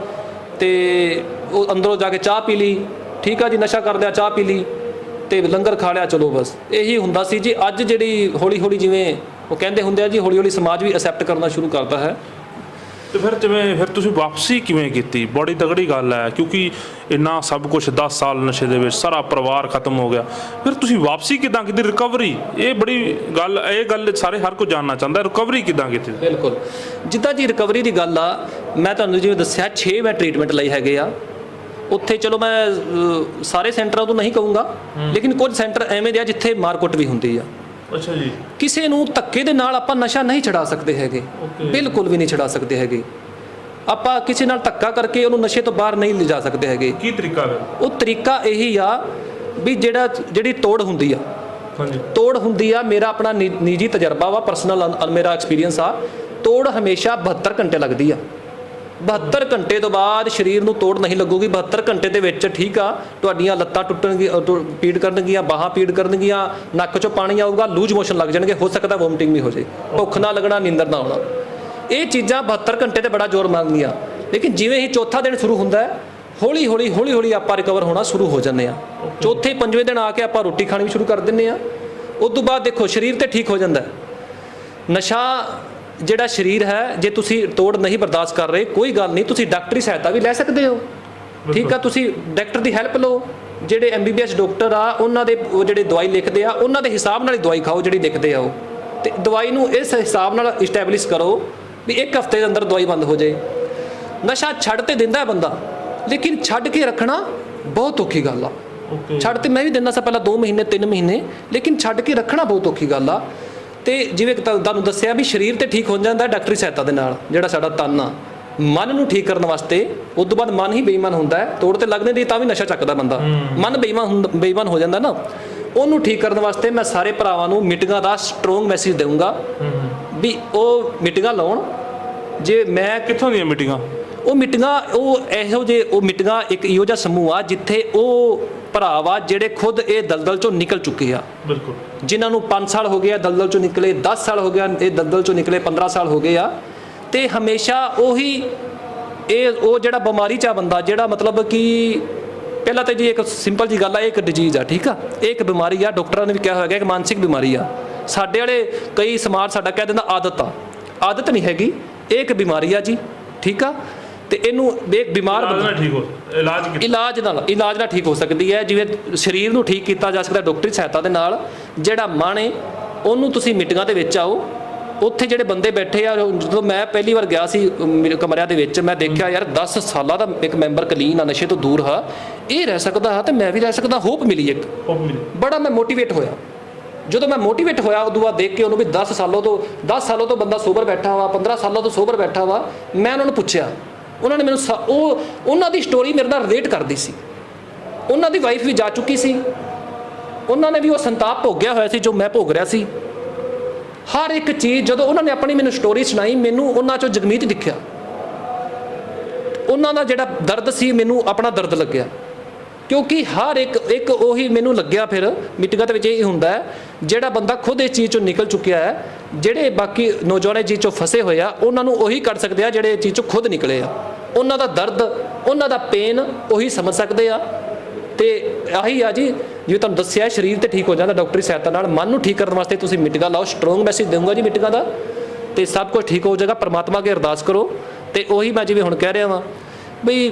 ਤੇ ਉਹ ਅੰਦਰੋਂ ਜਾ ਕੇ ਚਾਹ ਪੀ ਲਈ ਠੀਕ ਆ ਜੀ ਨਸ਼ਾ ਕਰ ਲਿਆ ਚਾਹ ਪੀ ਲਈ ਤੇ ਲੰਗਰ ਖਾ ਲਿਆ ਚਲੋ ਬਸ। ਇਹੀ ਹੁੰਦਾ ਸੀ ਜੀ ਅੱਜ ਜਿਹੜੀ ਹੌਲੀ ਹੌਲੀ ਜਿਵੇਂ ਉਹ ਕਹਿੰਦੇ ਹੁੰਦੇ ਆ ਜੀ ਹੌਲੀ ਹੌਲੀ ਸਮਾਜ ਵੀ ਅਸੈਪਟ ਕਰਨਾ ਸ਼ੁਰੂ ਕਰਦਾ ਹੈ। ਤੇ ਫਿਰ ਜਿਵੇਂ ਫਿਰ ਤੁਸੀਂ ਵਾਪਸੀ ਕਿਵੇਂ ਕੀਤੀ? ਬੜੀ ਤਗੜੀ ਗੱਲ ਹੈ ਕਿਉਂਕਿ ਇੰਨਾ ਸਭ ਕੁਝ 10 ਸਾਲ ਨਸ਼ੇ ਦੇ ਵਿੱਚ ਸਾਰਾ ਪਰਿਵਾਰ ਖਤਮ ਹੋ ਗਿਆ। ਫਿਰ ਤੁਸੀਂ ਵਾਪਸੀ ਕਿਦਾਂ ਕੀਤੀ? ਰਿਕਵਰੀ ਇਹ ਬੜੀ ਗੱਲ ਇਹ ਗੱਲ ਸਾਰੇ ਹਰ ਕੋਈ ਜਾਨਣਾ ਚਾਹੁੰਦਾ ਰਿਕਵਰੀ ਕਿਦਾਂ ਕੀਤੀ? ਬਿਲਕੁਲ। ਜਿੱਦਾਂ ਜੀ ਰਿਕਵਰੀ ਦੀ ਗੱਲ ਆ ਮੈਂ ਤੁਹਾਨੂੰ ਜਿਵੇਂ ਦੱਸਿਆ 6 ਮੈਂ ਟ੍ਰੀਟਮੈਂਟ ਲਈ ਹੈਗੇ ਆ। ਉੱਥੇ ਚਲੋ ਮੈਂ ਸਾਰੇ ਸੈਂਟਰਾਂ ਤੋਂ ਨਹੀਂ ਕਹੂੰਗਾ। ਲੇਕਿਨ ਕੁਝ ਸੈਂਟਰ ਐਵੇਂ ਦੇ ਆ ਜਿੱਥੇ ਮਾਰਕੁੱਟ ਵੀ ਹੁੰਦੀ ਆ। ਅੱਛਾ ਜੀ। ਕਿਸੇ ਨੂੰ ਧੱਕੇ ਦੇ ਨਾਲ ਆਪਾਂ ਨਸ਼ਾ ਨਹੀਂ ਛਡਾ ਸਕਦੇ ਹੈਗੇ. ਬਿਲਕੁਲ ਵੀ ਨਹੀਂ ਛਡਾ ਸਕਦੇ ਹੈਗੇ। ਆਪਾਂ ਕਿਸੇ ਨਾਲ ਧੱਕਾ ਕਰਕੇ ਉਹਨੂੰ ਨਸ਼ੇ ਤੋਂ ਬਾਹਰ ਨਹੀਂ ਲਿਜਾ ਸਕਦੇ ਹੈਗੇ। ਕੀ ਤਰੀਕਾ ਹੈ ਉਹ ਤਰੀਕਾ ਇਹੀ ਆ ਵੀ ਜਿਹੜਾ ਜਿਹੜੀ ਤੋੜ ਹੁੰਦੀ ਆ। ਹਾਂਜੀ। ਤੋੜ ਹੁੰਦੀ ਆ ਮੇਰਾ ਆਪਣਾ ਨਿੱਜੀ ਤਜਰਬਾ ਵਾ ਪਰਸਨਲ ਮੇਰਾ ਐਕਸਪੀਰੀਅੰਸ ਆ। ਤੋੜ ਹਮੇਸ਼ਾ 72 ਘੰਟੇ ਲੱਗਦੀ ਆ। 72 ਘੰਟੇ ਤੋਂ ਬਾਅਦ ਸਰੀਰ ਨੂੰ ਤੋੜ ਨਹੀਂ ਲੱਗੂਗੀ 72 ਘੰਟੇ ਦੇ ਵਿੱਚ ਠੀਕ ਆ, ਤੁਹਾਡੀਆਂ ਲੱਤਾਂ ਟੁੱਟਣਗੀਆਂ ਟੁ- ਪੀੜ ਕਰਨਗੀਆਂ, ਬਾਹਾਂ ਪੀੜ ਕਰਨਗੀਆਂ, ਨੱਕ 'ਚੋਂ ਪਾਣੀ ਆਊਗਾ, ਲੂਜ ਮੋਸ਼ਨ ਲੱਗ ਜਾਣਗੇ, ਹੋ ਸਕਦਾ ਵੋਮਟਿੰਗ ਵੀ ਹੋ ਜੇ ਭੁੱਖ ਨਾ ਲੱਗਣਾ, ਨੀਂਦਰ ਨਾ ਆਉਣਾ। ਇਹ ਚੀਜ਼ਾਂ 72 ਘੰਟੇ ਤੇ ਬੜਾ ਜ਼ੋਰ ਮੰਗਦੀਆਂ। ਲੇਕਿਨ ਜਿਵੇਂ ਹੀ ਚੌਥਾ ਦਿਨ ਸ਼ੁਰੂ ਹੁੰਦਾ ਹੈ, ਹੌਲੀ ਹੌਲੀ ਹੌਲੀ ਹੌਲੀ ਆਪਾਂ ਰਿਕਵਰ ਹੋਣਾ ਸ਼ੁਰੂ ਹੋ ਜਾਂਦੇ ਆ ਚੌਥੇ, ਪੰਜਵੇਂ ਦਿਨ ਆ ਕੇ ਆਪਾਂ ਰੋਟੀ ਖਾਣੀ ਵੀ ਸ਼ੁਰੂ ਕਰ ਦਿੰਦੇ ਆ ਉਸ ਤੋਂ ਬਾਅਦ ਦੇਖੋ, ਸਰੀਰ ਤੇ ਠੀਕ ਹੋ ਜਾਂਦਾ ਨਸ਼ਾ ਜਿਹੜਾ ਸਰੀਰ ਹੈ ਜੇ ਤੁਸੀਂ ਤੋੜ ਨਹੀਂ ਬਰਦਾਸ਼ਤ ਕਰ ਰਹੇ ਕੋਈ ਗੱਲ ਨਹੀਂ ਤੁਸੀਂ ਡਾਕਟਰੀ ਸਹਾਇਤਾ ਵੀ ਲੈ ਸਕਦੇ ਹੋ। ਠੀਕ ਆ ਤੁਸੀਂ ਡਾਕਟਰ ਦੀ ਹੈਲਪ ਲਓ। ਜਿਹੜੇ ਐਮਬੀਬੀਐਸ ਡਾਕਟਰ ਆ ਉਹਨਾਂ ਦੇ ਉਹ ਜਿਹੜੇ ਦਵਾਈ ਲਿਖਦੇ ਆ ਉਹਨਾਂ ਦੇ ਹਿਸਾਬ ਨਾਲ ਹੀ ਦਵਾਈ ਖਾਓ ਜਿਹੜੀ ਲਿਖਦੇ ਆ ਉਹ। ਤੇ ਦਵਾਈ ਨੂੰ ਇਸ ਹਿਸਾਬ ਨਾਲ ਇਸਟੈਬਲਿਸ਼ ਕਰੋ ਵੀ ਇੱਕ ਹਫ਼ਤੇ ਦੇ ਅੰਦਰ ਦਵਾਈ ਬੰਦ ਹੋ ਜਾਏ। ਨਸ਼ਾ ਛੱਡ ਤੇ ਦਿੰਦਾ ਹੈ ਬੰਦਾ ਲੇਕਿਨ ਛੱਡ ਕੇ ਰੱਖਣਾ ਬਹੁਤ ਔਖੀ ਗੱਲ ਆ। ਛੱਡ ਤੇ ਮੈਂ ਵੀ ਦਿੰਦਾ ਸੀ ਪਹਿਲਾਂ 2 ਮਹੀਨੇ 3 ਮਹੀਨੇ ਲੇਕਿਨ ਛੱਡ ਕੇ ਰੱਖਣਾ ਬਹੁਤ ਔਖੀ ਗੱਲ ਆ। ਤੇ ਜਿਵੇਂ ਤੁਹਾਨੂੰ ਦੱਸਿਆ ਵੀ ਸਰੀਰ ਤੇ ਠੀਕ ਹੋ ਜਾਂਦਾ ਡਾਕਟਰੀ ਸਹਾਇਤਾ ਦੇ ਨਾਲ ਜਿਹੜਾ ਸਾਡਾ ਤਨ ਆ। ਮਨ ਨੂੰ ਠੀਕ ਕਰਨ ਵਾਸਤੇ ਉਸ ਤੋਂ ਬਾਅਦ ਮਨ ਹੀ ਬੇਈਮਾਨ ਹੁੰਦਾ ਹੈ ਤੋੜ ਤੇ ਲੱਗਣੇ ਦੀ ਤਾਂ ਵੀ ਨਸ਼ਾ ਚੱਕਦਾ ਬੰਦਾ। ਮਨ ਬੇਈਮਾਨ ਹੁੰਦਾ- ਬੇਈਮਾਨ ਹੋ ਜਾਂਦਾ ਨਾ। ਉਹਨੂੰ ਠੀਕ ਕਰਨ ਵਾਸਤੇ ਮੈਂ ਸਾਰੇ ਭਰਾਵਾਂ ਨੂੰ ਮੀਟਿੰਗਾਂ ਦਾ ਸਟਰੋਂਗ ਮੈਸੇਜ ਦੇਵਾਂਗਾ ਵੀ ਉਹ ਮੀਟਿੰਗਾਂ ਲਾਉਣ। ਜੇ ਮੈਂ ਕਿੱਥੋਂ ਦੀਆਂ ਮੀਟਿੰਗਾਂ? ਉਹ ਮੀਟਿੰਗਾਂ ਉਹ ਇਹੋ ਜੇ ਉਹ ਮੀਟਿੰਗਾਂ ਇੱਕ ਇਹੋ ਜਿਹਾ ਸਮੂਹ ਆ ਜਿੱਥੇ ਉਹ ਭਰਾ ਵਾ ਜਿਹੜੇ ਖੁਦ ਇਹ ਦਲਦਲ ਚੋਂ ਨਿਕਲ ਚੁੱਕੇ ਆ। ਬਿਲਕੁਲ। ਜਿਨ੍ਹਾਂ ਨੂੰ 5 ਸਾਲ ਹੋ ਗਏ ਆ ਦਲਦਲ ਚੋਂ ਨਿਕਲੇ 10 ਸਾਲ ਹੋ ਗਿਆ ਇਹ ਦਲਦਲ ਚੋਂ ਨਿਕਲੇ 15 ਸਾਲ ਹੋ ਗਏ ਆ। ਤੇ ਹਮੇਸ਼ਾ ਉਹੀ ਇਹ ਉਹ ਜਿਹੜਾ ਬਿਮਾਰੀ ਚ ਬੰਦਾ ਜਿਹੜਾ ਮਤਲਬ ਕਿ ਪਹਿਲਾਂ ਤਾਂ ਜੀ ਇੱਕ ਸਿੰਪਲ ਜੀ ਗੱਲ ਆ ਇਹ ਇੱਕ ਡਿਜੀਜ਼ ਆ ਠੀਕ ਆ? ਇਹ ਇੱਕ ਬਿਮਾਰੀ ਆ ਡਾਕਟਰਾਂ ਨੇ ਵੀ ਕਿਹਾ ਹੋਇਆ ਕਿ ਇੱਕ ਮਾਨਸਿਕ ਬਿਮਾਰੀ ਆ। ਸਾਡੇ ਵਾਲੇ ਕਈ ਸਮਾਜ ਸਾਡਾ ਕਹਿ ਦਿੰਦਾ ਆਦਤ ਆ। ਆਦਤ ਨਹੀਂ ਹੈਗੀ ਇਹ ਇੱਕ ਬਿਮਾਰੀ ਆ ਜੀ ਠੀਕ ਆ? ਤੇ ਇਹਨੂੰ ਇੱਕ ਬਿਮਾਰ ਬੰਦਾ ਨਾਲ ਠੀਕ ਹੋ ਇਲਾਜ ਕਿ- ਇਲਾਜ ਨਾਲ ਇਲਾਜ ਨਾਲ ਠੀਕ ਹੋ ਸਕਦੀ ਹੈ ਜਿਵੇਂ ਸਰੀਰ ਨੂੰ ਠੀਕ ਕੀਤਾ ਜਾ ਸਕਦਾ ਡਾਕਟਰੀ ਸਹਾਇਤਾ ਦੇ ਨਾਲ ਜਿਹੜਾ ਮਨ ਹੈ ਉਹਨੂੰ ਤੁਸੀਂ ਮੀਟਿੰਗਾਂ ਦੇ ਵਿੱਚ ਆਓ। ਉੱਥੇ ਜਿਹੜੇ ਬੰਦੇ ਬੈਠੇ ਆ ਜਦੋਂ ਮੈਂ ਪਹਿਲੀ ਵਾਰ ਗਿਆ ਸੀ ਕਮਰਿਆਂ ਦੇ ਵਿੱਚ ਮੈਂ ਦੇਖਿਆ ਯਾਰ 10 ਸਾਲਾਂ ਦਾ ਇੱਕ ਮੈਂਬਰ ਕਲੀਨ ਆ ਨਸ਼ੇ ਤੋਂ ਦੂਰ ਆ ਇਹ ਰਹਿ ਸਕਦਾ ਹੈ ਤੇ ਮੈਂ ਵੀ ਰਹਿ ਸਕਦਾ ਹੋਪ ਮਿਲੀ ਇੱਕ। ਉਹ ਮਿਲ। ਬੜਾ ਮੈਂ ਮੋਟੀਵੇਟ ਹੋਇਆ। ਜਦੋਂ ਮੈਂ ਮੋਟੀਵੇਟ ਹੋਇਆ ਉਦੋਂ ਬਾਅਦ ਦੇਖ ਕੇ ਉਹਨੂੰ ਵੀ 10 ਸਾਲਾਂ ਤੋਂ 10 ਸਾਲਾਂ ਤੋਂ ਬੰਦਾ ਸੋਬਰ ਬੈਠਾ ਵਾ 15 ਸਾਲਾਂ ਤੋਂ ਸੋਬਰ ਬੈਠਾ ਵਾ ਮੈਂ ਉਹਨਾਂ ਨੂੰ ਪੁੱਛਿਆ ਉਹਨਾਂ ਨੇ ਮੈਨੂੰ ਸਾ- ਉਹ, ਉਹਨਾਂ ਦੀ ਸਟੋਰੀ ਮੇਰੇ ਨਾਲ ਰਿਲੇਟ ਕਰਦੀ ਸੀ। ਉਹਨਾਂ ਦੀ ਵਾਈਫ ਵੀ ਜਾ ਚੁੱਕੀ ਸੀ। ਉਹਨਾਂ ਨੇ ਵੀ ਉਹ ਸੰਤਾਪ ਭੋਗਿਆ ਹੋਇਆ ਸੀ ਜੋ ਮੈਂ ਭੋਗ ਰਿਹਾ ਸੀ। ਹਰ ਇੱਕ ਚੀਜ਼, ਜਦੋਂ ਉਹਨਾਂ ਨੇ ਆਪਣੀ ਮੈਨੂੰ ਸਟੋਰੀ ਸੁਣਾਈ, ਮੈਨੂੰ ਉਹਨਾਂ ਚੋਂ ਜਗਮੀਤ ਦਿਖਿਆ। ਉਹਨਾਂ ਦਾ ਜਿਹੜਾ ਦਰਦ ਸੀ, ਮੈਨੂੰ ਆਪਣਾ ਦਰਦ ਲੱਗਿਆ। ਕਿਉਂਕਿ ਹਰ ਇੱਕ ਇੱਕ ਉਹੀ ਮੈਨੂੰ ਲੱਗਿਆ ਫਿਰ ਮੀਟਿੰਗਾਂ ਦੇ ਵਿੱਚ ਇਹ ਹੁੰਦਾ ਹੈ, ਜਿਹੜਾ ਬੰਦਾ ਖੁਦ ਇਸ ਚੀਜ਼ ਚੋਂ ਨਿਕਲ ਚੁੱਕਿਆ ਹੈ, ਜਿਹੜੇ ਬਾਕੀ ਨੌਜਵਾਨ ਇਹ ਚੀਜ਼ ਚੋਂ ਫਸੇ ਹੋਏ ਆ, ਉਹਨਾਂ ਨੂੰ ਉਹੀ ਕਰ ਸਕਦੇ ਆ ਜਿਹੜੇ ਇਹ ਚੀਜ਼ ਚੋਂ ਖੁਦ ਨਿਕਲੇ ਆ। ਉਹਨਾਂ ਦਾ ਦਰਦ, ਉਹਨਾਂ ਦਾ ਪੇਨ ਉਹੀ ਸਮਝ ਸਕਦੇ ਆ। ਤੇ ਆਹੀ ਆ ਜੀ, ਜਿਵੇਂ ਤੁਹਾਨੂੰ ਦੱਸਿਆ, ਸਰੀਰ ਤੇ ਠੀਕ ਹੋ ਜਾਂਦਾ, ਡਾਕਟਰੀ ਸਹਾਇਤਾ ਨਾਲ ਮਨ ਨੂੰ ਠੀਕ ਕਰਨ ਵਾਸਤੇ ਤੁਸੀਂ ਮੀਟਿੰਗਾਂ ਲਾਓ ਸਟਰੋਂਗ ਮੈਸੇਜ ਦੇਵਾਂਗਾ ਜੀ ਮੀਟਿੰਗਾਂ ਦਾ। ਤੇ ਸਭ ਕੁਝ ਠੀਕ ਹੋ ਜਾਏਗਾ, ਪਰਮਾਤਮਾ ਅੱਗੇ ਅਰਦਾਸ ਕਰੋ। ਤੇ ਉਹੀ ਮੈਂ ਜਿਵੇਂ ਹੁਣ ਕਹਿ ਰਿਹਾ ਵਾਂ, ਬਈ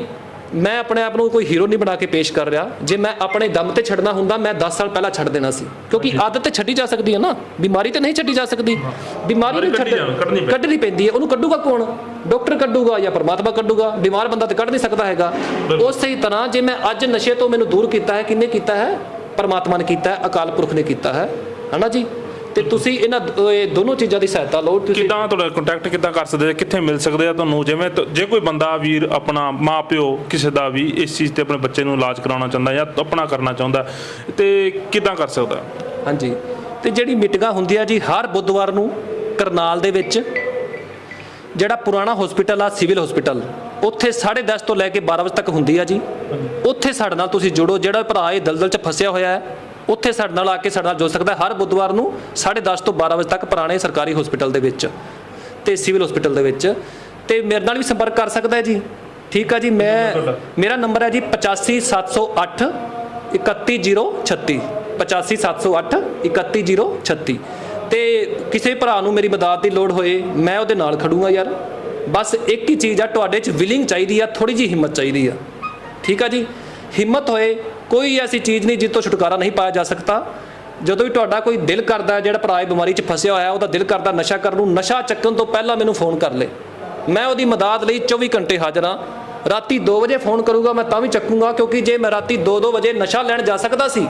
ਮੈਂ ਆਪਣੇ ਆਪ ਨੂੰ ਕੋਈ ਹੀਰੋ ਨਹੀਂ ਬਣਾ ਕੇ ਪੇਸ਼ ਕਰ ਰਿਹਾ। ਜੇ ਮੈਂ ਆਪਣੇ ਦਮ ਤੇ ਛੱਡਣਾ ਹੁੰਦਾ ਮੈਂ 10 ਸਾਲ ਪਹਿਲਾਂ ਛੱਡ ਦੇਣਾ ਸੀ। ਕਿਉਂਕਿ ਆਦਤ ਤੇ ਛੱਡੀ ਜਾ ਸਕਦੀ ਹੈ ਨਾ। ਬਿਮਾਰੀ ਤੇ ਨਹੀਂ ਛੱਡੀ ਜਾ ਸਕਦੀ। ਬਿਮਾਰੀ ਨੂੰ ਛੱਡ ਜਾਣੀ, ਕੱਢਣੀ ਪੈਂਦੀ। ਕੱਢਣੀ ਪੈਂਦੀ ਹੈ। ਉਹਨੂੰ ਕੱਢੂਗਾ ਕੌਣ? ਡਾਕਟਰ ਕੱਢੂਗਾ ਜਾਂ ਪਰਮਾਤਮਾ ਕੱਢੂਗਾ। ਬਿਮਾਰ ਬੰਦਾ ਤੇ ਕੱਢ ਨਹੀਂ ਸਕਦਾ ਹੈਗਾ। ਉਸੇ ਹੀ ਤਰ੍ਹਾਂ ਜੇ ਮੈਂ ਅੱਜ ਨਸ਼ੇ ਤੋਂ ਮੈਨੂੰ ਦੂਰ ਕੀਤਾ ਹੈ ਕਿੰਨੇ ਕੀਤਾ ਹੈ? ਪਰਮਾਤਮਾ ਨੇ ਕੀਤਾ ਹੈ ਅਕਾਲ ਪੁਰਖ ਨੇ ਕੀਤਾ ਹੈ। ਹਨਾ ਜੀ? ਤੇ ਤੁਸੀਂ ਇਹਨਾਂ ਦ- ਇਹ ਦੋਨੋਂ ਚੀਜ਼ਾਂ ਦੀ ਸਹਾਇਤਾ ਲਓ ਤੁਸੀਂ ਕਿੱਦਾਂ ਤੁਹਾਡਾ ਕੰਟੈਕਟ ਕਿੱਦਾਂ ਕਰ ਸਕਦੇ? ਆ ਕਿੱਥੇ ਮਿਲ ਸਕਦੇ ਆ ਤੁਹਾਨੂੰ? ਜਿਵੇਂ ਤ- ਜੇ ਕੋਈ ਬੰਦਾ ਵੀਰ ਆਪਣਾ ਮਾਪਿਓ ਕਿਸੇ ਦਾ ਵੀ ਇਸ ਚੀਜ਼ ਤੇ ਆਪਣੇ ਬੱਚੇ ਨੂੰ ਇਲਾਜ ਕਰਾਉਣਾ ਚਾਹੁੰਦਾ ਜਾਂ ਆਪਣਾ ਕਰਨਾ ਚਾਹੁੰਦਾ ਤੇ ਕਿੱਦਾਂ ਕਰ ਸਕਦਾ? ਹਾਂਜੀ। ਤੇ ਜਿਹੜੀ ਮੀਟਿੰਗਾਂ ਹੁੰਦੀਆਂ ਜੀ ਹਰ ਬੁੱਧਵਾਰ ਨੂੰ ਕਰਨਾਲ ਦੇ ਵਿੱਚ ਜਿਹੜਾ ਪੁਰਾਣਾ ਹਸਪੀਟਲ ਆ ਸਿਵਲ ਹਸਪੀਟਲ ਉੱਥੇ 10:30 ਤੋਂ ਲੈ ਕੇ 12 ਵਜੇ ਤੱਕ ਹੁੰਦੀ ਆ ਜੀ। ਉੱਥੇ ਸਾਡੇ ਨਾਲ ਤੁਸੀਂ ਜੁੜੋ ਜਿਹੜਾ ਭਰਾ ਇਹ ਦਲਦਲ 'ਚ ਫਸਿਆ ਹੋਇਆ ਹੈ ਉੱਥੇ ਸਾਡੇ ਨਾਲ ਆ ਕੇ ਸਾਡੇ ਨਾਲ ਜੁੜ ਸਕਦਾ। ਹਰ ਬੁੱਧਵਾਰ ਨੂੰ 10:30 ਤੋਂ 12 ਵਜੇ ਤੱਕ ਪੁਰਾਣੇ ਸਰਕਾਰੀ ਹਸਪੀਟਲ ਦੇ ਵਿੱਚ ਤੇ ਸਿਵਲ ਹਸਪੀਟਲ ਦੇ ਵਿੱਚ। ਤੇ ਮੇਰੇ ਨਾਲ ਵੀ ਸੰਪਰਕ ਕਰ ਸਕਦਾ ਹੈ ਜੀ। ਠੀਕ ਆ ਜੀ ਮੈਂ ਮੇਰਾ ਨੰਬਰ ਹੈ ਜੀ 85708 31036 85708 31036 ਤੇ ਕਿਸੇ ਭਰਾ ਨੂੰ ਮੇਰੀ ਮਦਦ ਦੀ ਲੋੜ ਹੋਏ ਮੈਂ ਉਹਦੇ ਨਾਲ ਖੜੂੰਗਾ ਯਾਰ। ਬਸ ਇੱਕ ਹੀ ਚੀਜ਼ ਆ ਤੁਹਾਡੇ 'ਚ ਵਿਲਿੰਗ ਚਾਹੀਦੀ ਆ ਥੋੜੀ ਜੀ ਹਿੰਮਤ ਚਾਹੀਦੀ ਆ। ਠੀਕ ਆ ਜੀ? ਹਿੰਮਤ ਹੋਏ ਕੋਈ ਐਸੀ ਚੀਜ਼ ਨਹੀਂ ਜਿਸ ਤੋਂ ਛੁਟਕਾਰਾ ਨਹੀਂ ਪਾਇਆ ਜਾ ਸਕਦਾ। ਜਦੋਂ ਵੀ ਤੁਹਾਡਾ ਕੋਈ ਦਿਲ ਕਰਦਾ ਜਿਹੜਾ ਭਰਾ ਇਹ ਬਿਮਾਰੀ 'ਚ ਫਸਿਆ ਹੋਇਆ ਉਹਦਾ ਦਿਲ ਕਰਦਾ ਨਸ਼ਾ ਕਰਨ ਨੂੰ ਨਸ਼ਾ ਚੱਕਣ ਤੋਂ ਪਹਿਲਾਂ ਮੈਨੂੰ ਫੋਨ ਕਰ ਲੇ। ਮੈਂ ਉਹਦੀ ਮਦਦ ਲਈ 24 ਘੰਟੇ ਹਾਜ਼ਰ ਹਾਂ। ਰਾਤੀ 2 ਵਜੇ ਫੋਨ ਕਰੂਗਾ ਮੈਂ ਤਾਂ ਵੀ ਚੱਕੂਗਾ ਕਿਉਂਕਿ ਜੇ ਮੈਂ ਰਾਤੀ 2-2 ਵਜੇ ਨਸ਼ਾ ਲੈਣ ਜਾ ਸਕਦਾ ਸੀ।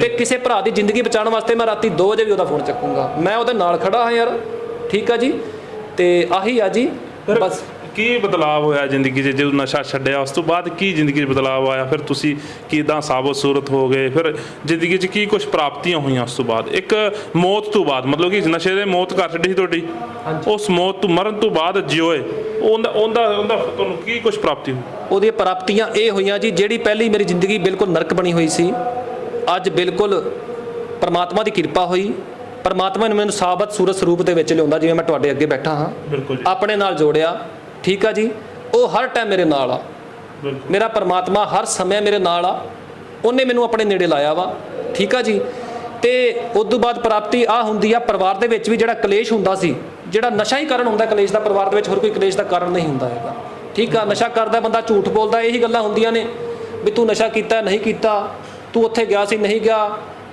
ਤੇ ਕਿਸੇ ਭਰਾ ਦੀ ਜ਼ਿੰਦਗੀ ਬਚਾਉਣ ਵਾਸਤੇ ਮੈਂ ਰਾਤੀ 2 ਵਜੇ ਵੀ ਉਹਦਾ ਫੋਨ ਚੱਕੂਗਾ। ਮੈਂ ਉਹਦੇ ਨਾਲ ਖੜਾ ਹਾਂ ਯਾਰ। ਠੀਕ ਆ ਜੀ? ਤੇ ਆਹੀ ਆ ਜੀ। ਬਸ। ਕੀ ਬਦਲਾਅ ਹੋਇਆ ਜ਼ਿੰਦਗੀ 'ਚ? ਜਦੋਂ ਨਸ਼ਾ ਛੱਡਿਆ ਉਸ ਤੋਂ ਬਾਅਦ ਕੀ ਜ਼ਿੰਦਗੀ 'ਚ ਬਦਲਾਅ ਆਇਆ? ਫਿਰ ਤੁਸੀਂ ਕਿਦਾਂ ਸਾਬਤ ਸੂਰਤ ਹੋ ਗਏ? ਫਿਰ ਜ਼ਿੰਦਗੀ 'ਚ ਕੀ ਕੁਝ ਪ੍ਰਾਪਤੀਆਂ ਹੋਈਆਂ ਉਸ ਤੋਂ ਬਾਅਦ? ਇੱਕ ਮੌਤ ਤੋਂ ਬਾਅਦ ਮਤਲਬ ਕਿ ਨਸ਼ੇ ਦੇ ਮੌਤ ਕਰ ਛੱਡੀ ਸੀ ਤੁਹਾਡੀ? ਉਸ ਮੌਤ ਤੋਂ ਮਰਨ ਤੋਂ ਬਾਅਦ ਜਿਉਏ ਉਹਦਾ ਉਹਦਾ ਉਹਦਾ ਤੁਹਾਨੂੰ ਕੀ ਕੁਝ ਪ੍ਰਾਪਤੀ ਹੋਈ? ਉਹਦੀਆਂ ਪ੍ਰਾਪਤੀਆਂ ਇਹ ਹੋਈਆਂ ਜੀ ਜਿਹੜੀ ਪਹਿਲੀ ਮੇਰੀ ਜ਼ਿੰਦਗੀ ਬਿਲਕੁਲ ਨਰਕ ਬਣੀ ਹੋਈ ਸੀ ਅੱਜ ਬਿਲਕੁਲ ਪਰਮਾਤਮਾ ਦੀ ਕਿਰਪਾ ਹੋਈ। ਪਰਮਾਤਮਾ ਨੇ ਮੈਨੂੰ ਸਾਬਤ ਸੂਰਤ ਸਰੂਪ ਦੇ ਵਿੱਚ ਲਿਆਉਂਦਾ ਜਿਵੇਂ ਮੈਂ ਤੁਹਾਡੇ ਅੱਗੇ ਬੈਠਾ ਹਾਂ। ਬਿਲਕੁਲ ਆਪਣੇ ਨਾਲ ਜੋੜਿਆ। ਠੀਕ ਆ ਜੀ? ਉਹ ਹਰ ਟਾਈਮ ਮੇਰੇ ਨਾਲ ਆ। ਮੇਰਾ ਪਰਮਾਤਮਾ ਹਰ ਸਮੇਂ ਮੇਰੇ ਨਾਲ ਆ। ਉਹਨੇ ਮੈਨੂੰ ਆਪਣੇ ਨੇੜੇ ਲਾਇਆ ਵਾ। ਠੀਕ ਆ ਜੀ? ਤੇ ਉਸ ਤੋਂ ਬਾਅਦ ਪ੍ਰਾਪਤੀ ਆ ਹੁੰਦੀ ਆ ਪਰਿਵਾਰ ਦੇ ਵਿੱਚ ਵੀ ਜਿਹੜਾ ਕਲੇਸ਼ ਹੁੰਦਾ ਸੀ ਜਿਹੜਾ ਨਸ਼ਾ ਹੀ ਕਾਰਨ ਹੁੰਦਾ ਕਲੇਸ਼ ਦਾ ਪਰਿਵਾਰ ਦੇ ਵਿੱਚ ਹੋਰ ਕੋਈ ਕਲੇਸ਼ ਦਾ ਕਾਰਨ ਨਹੀਂ ਹੁੰਦਾ ਹੈਗਾ। ਠੀਕ ਆ? ਨਸ਼ਾ ਕਰਦਾ ਬੰਦਾ ਝੂਠ ਬੋਲਦਾ ਇਹੀ ਗੱਲਾਂ ਹੁੰਦੀਆਂ ਨੇ ਵੀ ਤੂੰ ਨਸ਼ਾ ਕੀਤਾ ਨਹੀਂ ਕੀਤਾ ਤੂੰ ਉੱਥੇ ਗਿਆ ਸੀ ਨਹੀਂ ਗਿਆ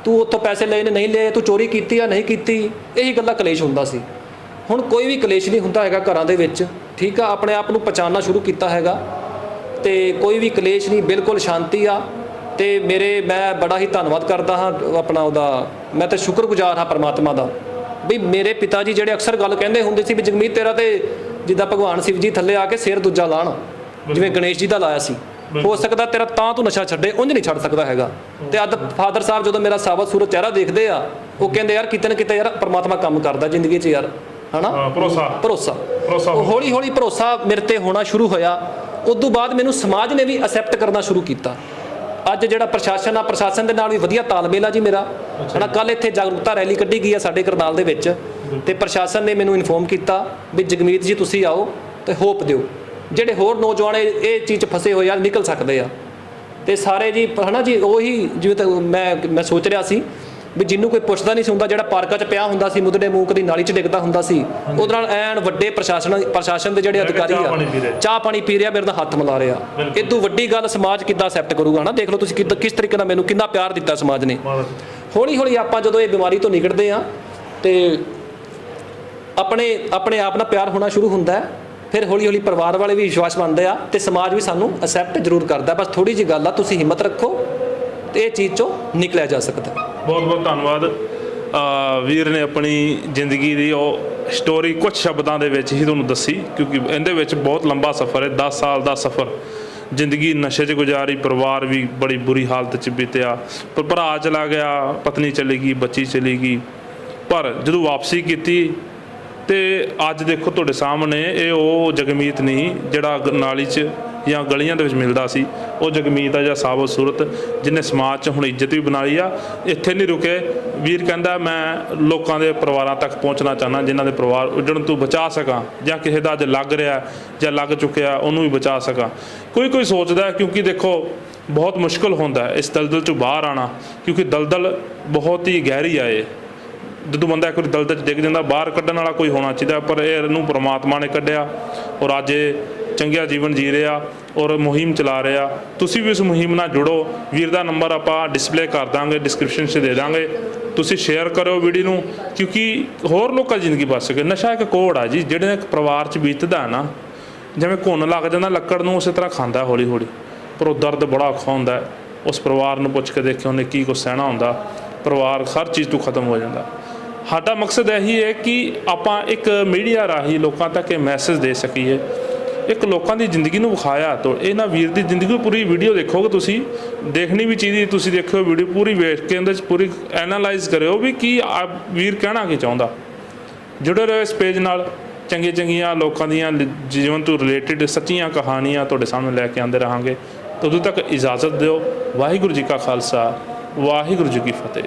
ਤੂੰ ਉੱਥੋਂ ਪੈਸੇ ਲਏ ਨੇ ਨਹੀਂ ਲਏ ਤੂੰ ਚੋਰੀ ਕੀਤੀ ਆ ਨਹੀਂ ਕੀਤੀ ਇਹੀ ਗੱਲਾਂ ਕਲੇਸ਼ ਹੁੰਦਾ ਸੀ। ਹੁਣ ਕੋਈ ਵੀ ਕਲੇਸ਼ ਨਹੀਂ ਹੁੰਦਾ ਹੈਗਾ ਘਰਾਂ ਦੇ ਵਿੱਚ। ਠੀਕ ਆ ਆਪਣੇ ਆਪ ਨੂੰ ਪਛਾਣਨਾ ਸ਼ੁਰੂ ਕੀਤਾ ਹੈਗਾ ਤੇ ਕੋਈ ਵੀ ਕਲੇਸ਼ ਨਹੀਂ ਬਿਲਕੁਲ ਸ਼ਾਂਤੀ ਆ ਤੇ ਮੇਰੇ ਮੈਂ ਬੜਾ ਹੀ ਧੰਨਵਾਦ ਕਰਦਾ ਹਾਂ ਆਪਣਾ ਉਹਦਾ ਮੈਂ ਤਾਂ ਸ਼ੁਕਰਗੁਜ਼ਾਰ ਹਾਂ ਪਰਮਾਤਮਾ ਦਾ। ਵੀ ਮੇਰੇ ਪਿਤਾ ਜੀ ਜਿਹੜੇ ਅਕਸਰ ਗੱਲ ਕਹਿੰਦੇ ਹੁੰਦੇ ਸੀ ਵੀ ਜਗਮੀਤ ਤੇਰਾ ਤੇ ਜਿੱਦਾਂ ਭਗਵਾਨ ਸ਼ਿਵ ਜੀ ਥੱਲੇ ਆ ਕੇ ਸਿਰ ਦੂਜਾ ਲਾਣ ਜਿਵੇਂ ਗਣੇਸ਼ ਜੀ ਦਾ ਲਾਇਆ ਸੀ। ਹੋ ਸਕਦਾ ਤੇਰਾ ਤਾਂ ਤੂੰ ਨਸ਼ਾ ਛੱਡੇ ਉਂਝ ਨਹੀਂ ਛੱਡ ਸਕਦਾ ਹੈਗਾ। ਤੇ ਅੱਜ ਫਾਦਰ ਸਾਹਿਬ ਜਦੋਂ ਮੇਰਾ ਸਾਬਤ ਸੂਰਤ ਚਿਹਰਾ ਦੇਖਦੇ ਆ ਉਹ ਕਹਿੰਦੇ ਯਾਰ ਕਿਤੇ ਨਾ ਕਿਤੇ ਯਾਰ ਪਰਮਾਤਮਾ ਕੰਮ ਕਰਦਾ ਜ਼ਿੰਦਗੀ 'ਚ ਯਾਰ। ਹਨਾ? ਹਾਂ ਭਰੋਸਾ। ਭਰੋਸਾ। ਭਰੋਸਾ। ਉਹ ਹੌਲੀ ਹੌਲੀ ਭਰੋਸਾ ਮੇਰੇ ਤੇ ਹੋਣਾ ਸ਼ੁਰੂ ਹੋਇਆ। ਉਸ ਤੋਂ ਬਾਅਦ ਮੈਨੂੰ ਸਮਾਜ ਨੇ ਵੀ ਅਸੈਪਟ ਕਰਨਾ ਸ਼ੁਰੂ ਕੀਤਾ। ਅੱਜ ਜਿਹੜਾ ਪ੍ਰਸ਼ਾਸਨ ਆ ਪ੍ਰਸ਼ਾਸਨ ਦੇ ਨਾਲ ਵੀ ਵਧੀਆ ਤਾਲਮੇਲ ਆ ਜੀ ਮੇਰਾ। ਹਨਾ ਕੱਲ ਇੱਥੇ ਜਾਗਰੂਕਤਾ ਰੈਲੀ ਕੱਢੀ ਗਈ ਆ ਸਾਡੇ ਕਰਨਾਲ ਦੇ ਵਿੱਚ। ਤੇ ਪ੍ਰਸ਼ਾਸਨ ਨੇ ਮੈਨੂੰ ਇਨਫੋਰਮ ਕੀਤਾ ਵੀ ਜਗਮੀਤ ਜੀ ਤੁਸੀਂ ਆਓ ਤੇ ਹੋਪ ਦਿਓ। ਜਿਹੜੇ ਹੋਰ ਨੌਜਵਾਨ ਇਹ ਚੀਜ਼ 'ਚ ਫਸੇ ਹੋਏ ਆ ਨਿਕਲ ਸਕਦੇ ਆ। ਤੇ ਸਾਰੇ ਜੀ ਹਨਾ ਜੀ ਉਹੀ ਜਿਵੇਂ ਮੈਂ ਮੈਂ ਸੋਚ ਰਿਹਾ ਸੀ ਵੀ ਜਿਹਨੂੰ ਕੋਈ ਪੁੱਛਦਾ ਨਹੀਂ ਸੀ ਹੁੰਦਾ ਜਿਹੜਾ ਪਾਰਕਾਂ 'ਚ ਪਿਆ ਹੁੰਦਾ ਸੀ ਮੁੱਦੜੇ ਮੂੰਹ ਕਦੀ ਨਾਲੀ 'ਚ ਡਿੱਗਦਾ ਹੁੰਦਾ ਸੀ। ਉਹਦੇ ਨਾਲ ਐਨ ਵੱਡੇ ਪ੍ਰਸ਼ਾਸਨ ਪ੍ਰਸ਼ਾਸਨ ਦੇ ਜਿਹੜੇ ਅਧਿਕਾਰੀ ਆ। ਚਾਹ ਪਾਣੀ ਪੀ ਰਿਹਾ ਮੇਰੇ ਨਾਲ ਹੱਥ ਮਿਲਾ ਰਿਹਾ। ਇਦੋਂ ਵੱਡੀ ਗੱਲ ਸਮਾਜ ਕਿੱਦਾਂ ਅਸੈਪਟ ਕਰੂਗਾ ਹਨਾ ਦੇਖ ਲਓ ਤੁਸੀਂ ਕਿੱਦਾਂ ਕਿਸ ਤਰੀਕੇ ਨਾਲ ਮੈਨੂੰ ਕਿੰਨਾ ਪਿਆਰ ਦਿੱਤਾ ਸਮਾਜ ਨੇ। ਹੌਲੀ ਹੌਲੀ ਆਪਾਂ ਜਦੋਂ ਇਹ ਬਿਮਾਰੀ ਤੋਂ ਨਿਕਲਦੇ ਆ ਤੇ ਆਪਣੇ ਆਪਣੇ ਆਪ ਨਾਲ ਪਿਆਰ ਹੋਣਾ ਸ਼ੁਰੂ ਹੁੰਦਾ ਹੈ। ਫਿਰ ਹੌਲੀ ਹੌਲੀ ਪਰਿਵਾਰ ਵਾਲੇ ਵੀ ਵਿਸ਼ਵਾਸ ਮੰਨਦੇ ਆ ਤੇ ਸਮਾਜ ਵੀ ਸਾਨੂੰ ਅਸੈਪਟ ਜ਼ਰੂਰ ਕਰਦਾ ਬਸ ਥੋੜੀ ਜਿਹੀ ਗੱਲ ਆ ਤੁਸੀਂ ਹਿੰਮਤ ਰੱਖੋ ਤੇ ਇਹ ਚੀਜ਼ ਚੋਂ ਨਿਕਲਿਆ ਜਾ ਸਕਦਾ ਬਹੁਤ ਬਹੁਤ ਧੰਨਵਾਦ। ਵੀਰ ਨੇ ਆਪਣੀ ਜ਼ਿੰਦਗੀ ਦੀ ਉਹ ਸਟੋਰੀ ਕੁਝ ਸ਼ਬਦਾਂ ਦੇ ਵਿੱਚ ਹੀ ਤੁਹਾਨੂੰ ਦੱਸੀ, ਕਿਉਂਕਿ ਇਹਦੇ ਵਿੱਚ ਬਹੁਤ ਲੰਬਾ ਸਫ਼ਰ ਹੈ 10 ਸਾਲ ਦਾ ਸਫ਼ਰ। ਜ਼ਿੰਦਗੀ ਨਸ਼ੇ 'ਚ ਗੁਜ਼ਾਰੀ, ਪਰਿਵਾਰ ਵੀ ਬੜੀ ਬੁਰੀ ਹਾਲਤ 'ਚ ਬੀਤਿਆ। ਪਰ ਭਰਾ ਚਲਾ ਗਿਆ, ਪਤਨੀ ਚਲੀ ਗਈ, ਬੱਚੀ ਚਲੀ ਗਈ। ਪਰ ਜਦੋਂ ਵਾਪਸੀ ਕੀਤੀ, ਤੇ ਅੱਜ ਦੇਖੋ ਤੁਹਾਡੇ ਸਾਹਮਣੇ ਇਹ ਉਹ ਜਗਮੀਤ ਨਹੀਂ, ਜਿਹੜਾ ਗ- ਨਾਲੀ 'ਚ ਜਾਂ ਗਲੀਆਂ ਦੇ ਵਿੱਚ ਮਿਲਦਾ ਸੀ, ਉਹ ਜਗਮੀਤ ਆ ਜਾਂ ਸਾਬਤ ਸੂਰਤ, ਜਿਹਨੇ ਸਮਾਜ 'ਚ ਹੁਣ ਇੱਜ਼ਤ ਵੀ ਬਣਾ ਲਈ ਆ। ਇੱਥੇ ਨਹੀਂ ਰੁਕੇ। ਵੀਰ ਕਹਿੰਦਾ, ਮੈਂ ਲੋਕਾਂ ਦੇ ਪਰਿਵਾਰਾਂ ਤੱਕ ਪਹੁੰਚਣਾ ਚਾਹਨਾ ਜਿਨ੍ਹਾਂ ਦੇ ਪਰਿਵਾਰ ਉੱਜਣ ਤੋਂ ਬਚਾ ਸਕਾਂ, ਜਾਂ ਕਿਸੇ ਦਾ ਅੱਜ ਲੱਗ ਰਿਹਾ, ਜਾਂ ਲੱਗ ਚੁੱਕਿਆ, ਉਹਨੂੰ ਵੀ ਬਚਾ ਸਕਾਂ। ਕੋਈ ਕੋਈ ਸੋਚਦਾ ਕਿਉਂਕਿ ਦੇਖੋ, ਬਹੁਤ ਮੁਸ਼ਕਲ ਹੁੰਦਾ ਇਸ ਦਲਦਲ 'ਚੋਂ ਬਾਹਰ ਆਣਾ ਕਿਉਂਕਿ ਦਲਦਲ ਬਹੁਤ ਹੀ ਗਹਿਰੀ ਆ ਇਹ। ਜਦੋਂ ਬੰਦਾ ਇੱਕ ਵਾਰੀ ਦਲਦਲ 'ਚ ਡਿੱਗ ਜਾਂਦਾ, ਬਾਹਰ ਕੱਢਣ ਵਾਲਾ ਕੋਈ ਹੋਣਾ ਚਾਹੀਦਾ, ਪਰ ਇਹ ਨੂੰ ਪ੍ਰਮਾਤਮਾ ਨੇ ਕੱਢਿਆ, ਔਰ ਅੱਜ ਇਹ ਚੰਗਿਆ ਜੀਵਨ ਜੀ ਰਿਹਾ ਔਰ ਮੁਹਿੰਮ ਚਲਾ ਰਿਹਾ। ਤੁਸੀਂ ਵੀ ਇਸ ਮੁਹਿੰਮ ਨਾਲ ਜੁੜੋ। ਵੀਰ ਦਾ ਨੰਬਰ ਆਪਾਂ ਡਿਸਪਲੇ ਕਰ ਦਾਂਗੇ ਡਿਸਕ੍ਰਿਪਸ਼ਨ 'ਚ ਦੇ ਦਾਂਗੇ। ਤੁਸੀਂ ਸ਼ੇਅਰ ਕਰੋ ਵੀਡੀਓ ਨੂੰ, ਕਿਉਂਕਿ ਹੋਰ ਲੋਕਾਂ ਦੀ ਜ਼ਿੰਦਗੀ ਬਚ ਸਕੇ। ਨਸ਼ਾ ਇੱਕ ਕੋੜ ਆ ਜੀ, ਜਿਹੜੇ ਇੱਕ ਪਰਿਵਾਰ 'ਚ ਬੀਤਦਾ ਨਾ, ਜਿਵੇਂ ਘੁੰਨ ਲੱਗ ਜਾਂਦਾ ਲੱਕੜ ਨੂੰ ਉਸੇ ਤਰ੍ਹਾਂ ਖਾਂਦਾ ਹੌਲੀ ਹੌਲੀ ਪਰ ਉਹ ਦਰਦ ਬੜਾ ਔਖਾ ਹੁੰਦਾ ਉਸ ਪਰਿਵਾਰ ਨੂੰ ਪੁੱਛ ਕੇ ਦੇਖਿਓ ਉਹਨੇ ਕੀ ਕੁਛ ਸਹਿਣਾ ਹੁੰਦਾ। ਪਰਿਵਾਰ ਹਰ ਚੀਜ਼ ਤੋਂ ਖਤਮ ਹੋ ਜਾਂਦਾ। ਸਾਡਾ ਮਕਸਦ ਇਹੀ ਹੈ ਕਿ ਆਪਾਂ ਇੱਕ ਮੀਡੀਆ ਰਾਹੀਂ ਲੋਕਾਂ ਤੱਕ ਇਹ ਮੈਸੇਜ ਦੇ ਸਕੀਏ। ਇੱਕ ਲੋਕਾਂ ਦੀ ਜ਼ਿੰਦਗੀ ਨੂੰ ਵਿਖਾਇਆ ਤੋ ਇਹਨਾਂ ਵੀਰ ਦੀ ਜ਼ਿੰਦਗੀ ਪੂਰੀ ਵੀਡੀਓ ਦੇਖੋਗੇ ਤੁਸੀਂ। ਦੇਖਣੀ ਵੀ ਚਾਹੀਦੀ, ਤੁਸੀਂ ਦੇਖਿਓ ਵੀਡੀਓ ਪੂਰੀ ਵੇਖ ਕੇ ਉਹਦੇ ਚ ਪੂਰੀ ਐਨਾਲਾਈਜ਼ ਕਰਿਓ ਵੀ ਕੀ ਆ ਵੀਰ ਕਹਿਣਾ ਕੀ ਚਾਹੁੰਦਾ। ਜੁੜੇ ਰਹੋ ਇਸ ਪੇਜ ਨਾਲ ਚੰਗੀਆਂ ਚੰਗੀਆਂ ਲੋਕਾਂ ਦੀਆਂ ਲ- ਜੀਵਨ ਤੋਂ ਰਿਲੇਟਡ ਸੱਚੀਆਂ ਕਹਾਣੀਆਂ ਤੁਹਾਡੇ ਸਾਹਮਣੇ ਲੈ ਕੇ ਆਉਂਦੇ ਰਹਾਂਗੇ। ਤਦੋਂ ਤੱਕ ਇਜਾਜ਼ਤ ਦਿਓ। ਵਾਹਿਗੁਰੂ ਜੀ ਕਾ ਖਾਲਸਾ, ਵਾਹਿਗੁਰੂ ਜੀ ਕੀ ਫਤਿਹ।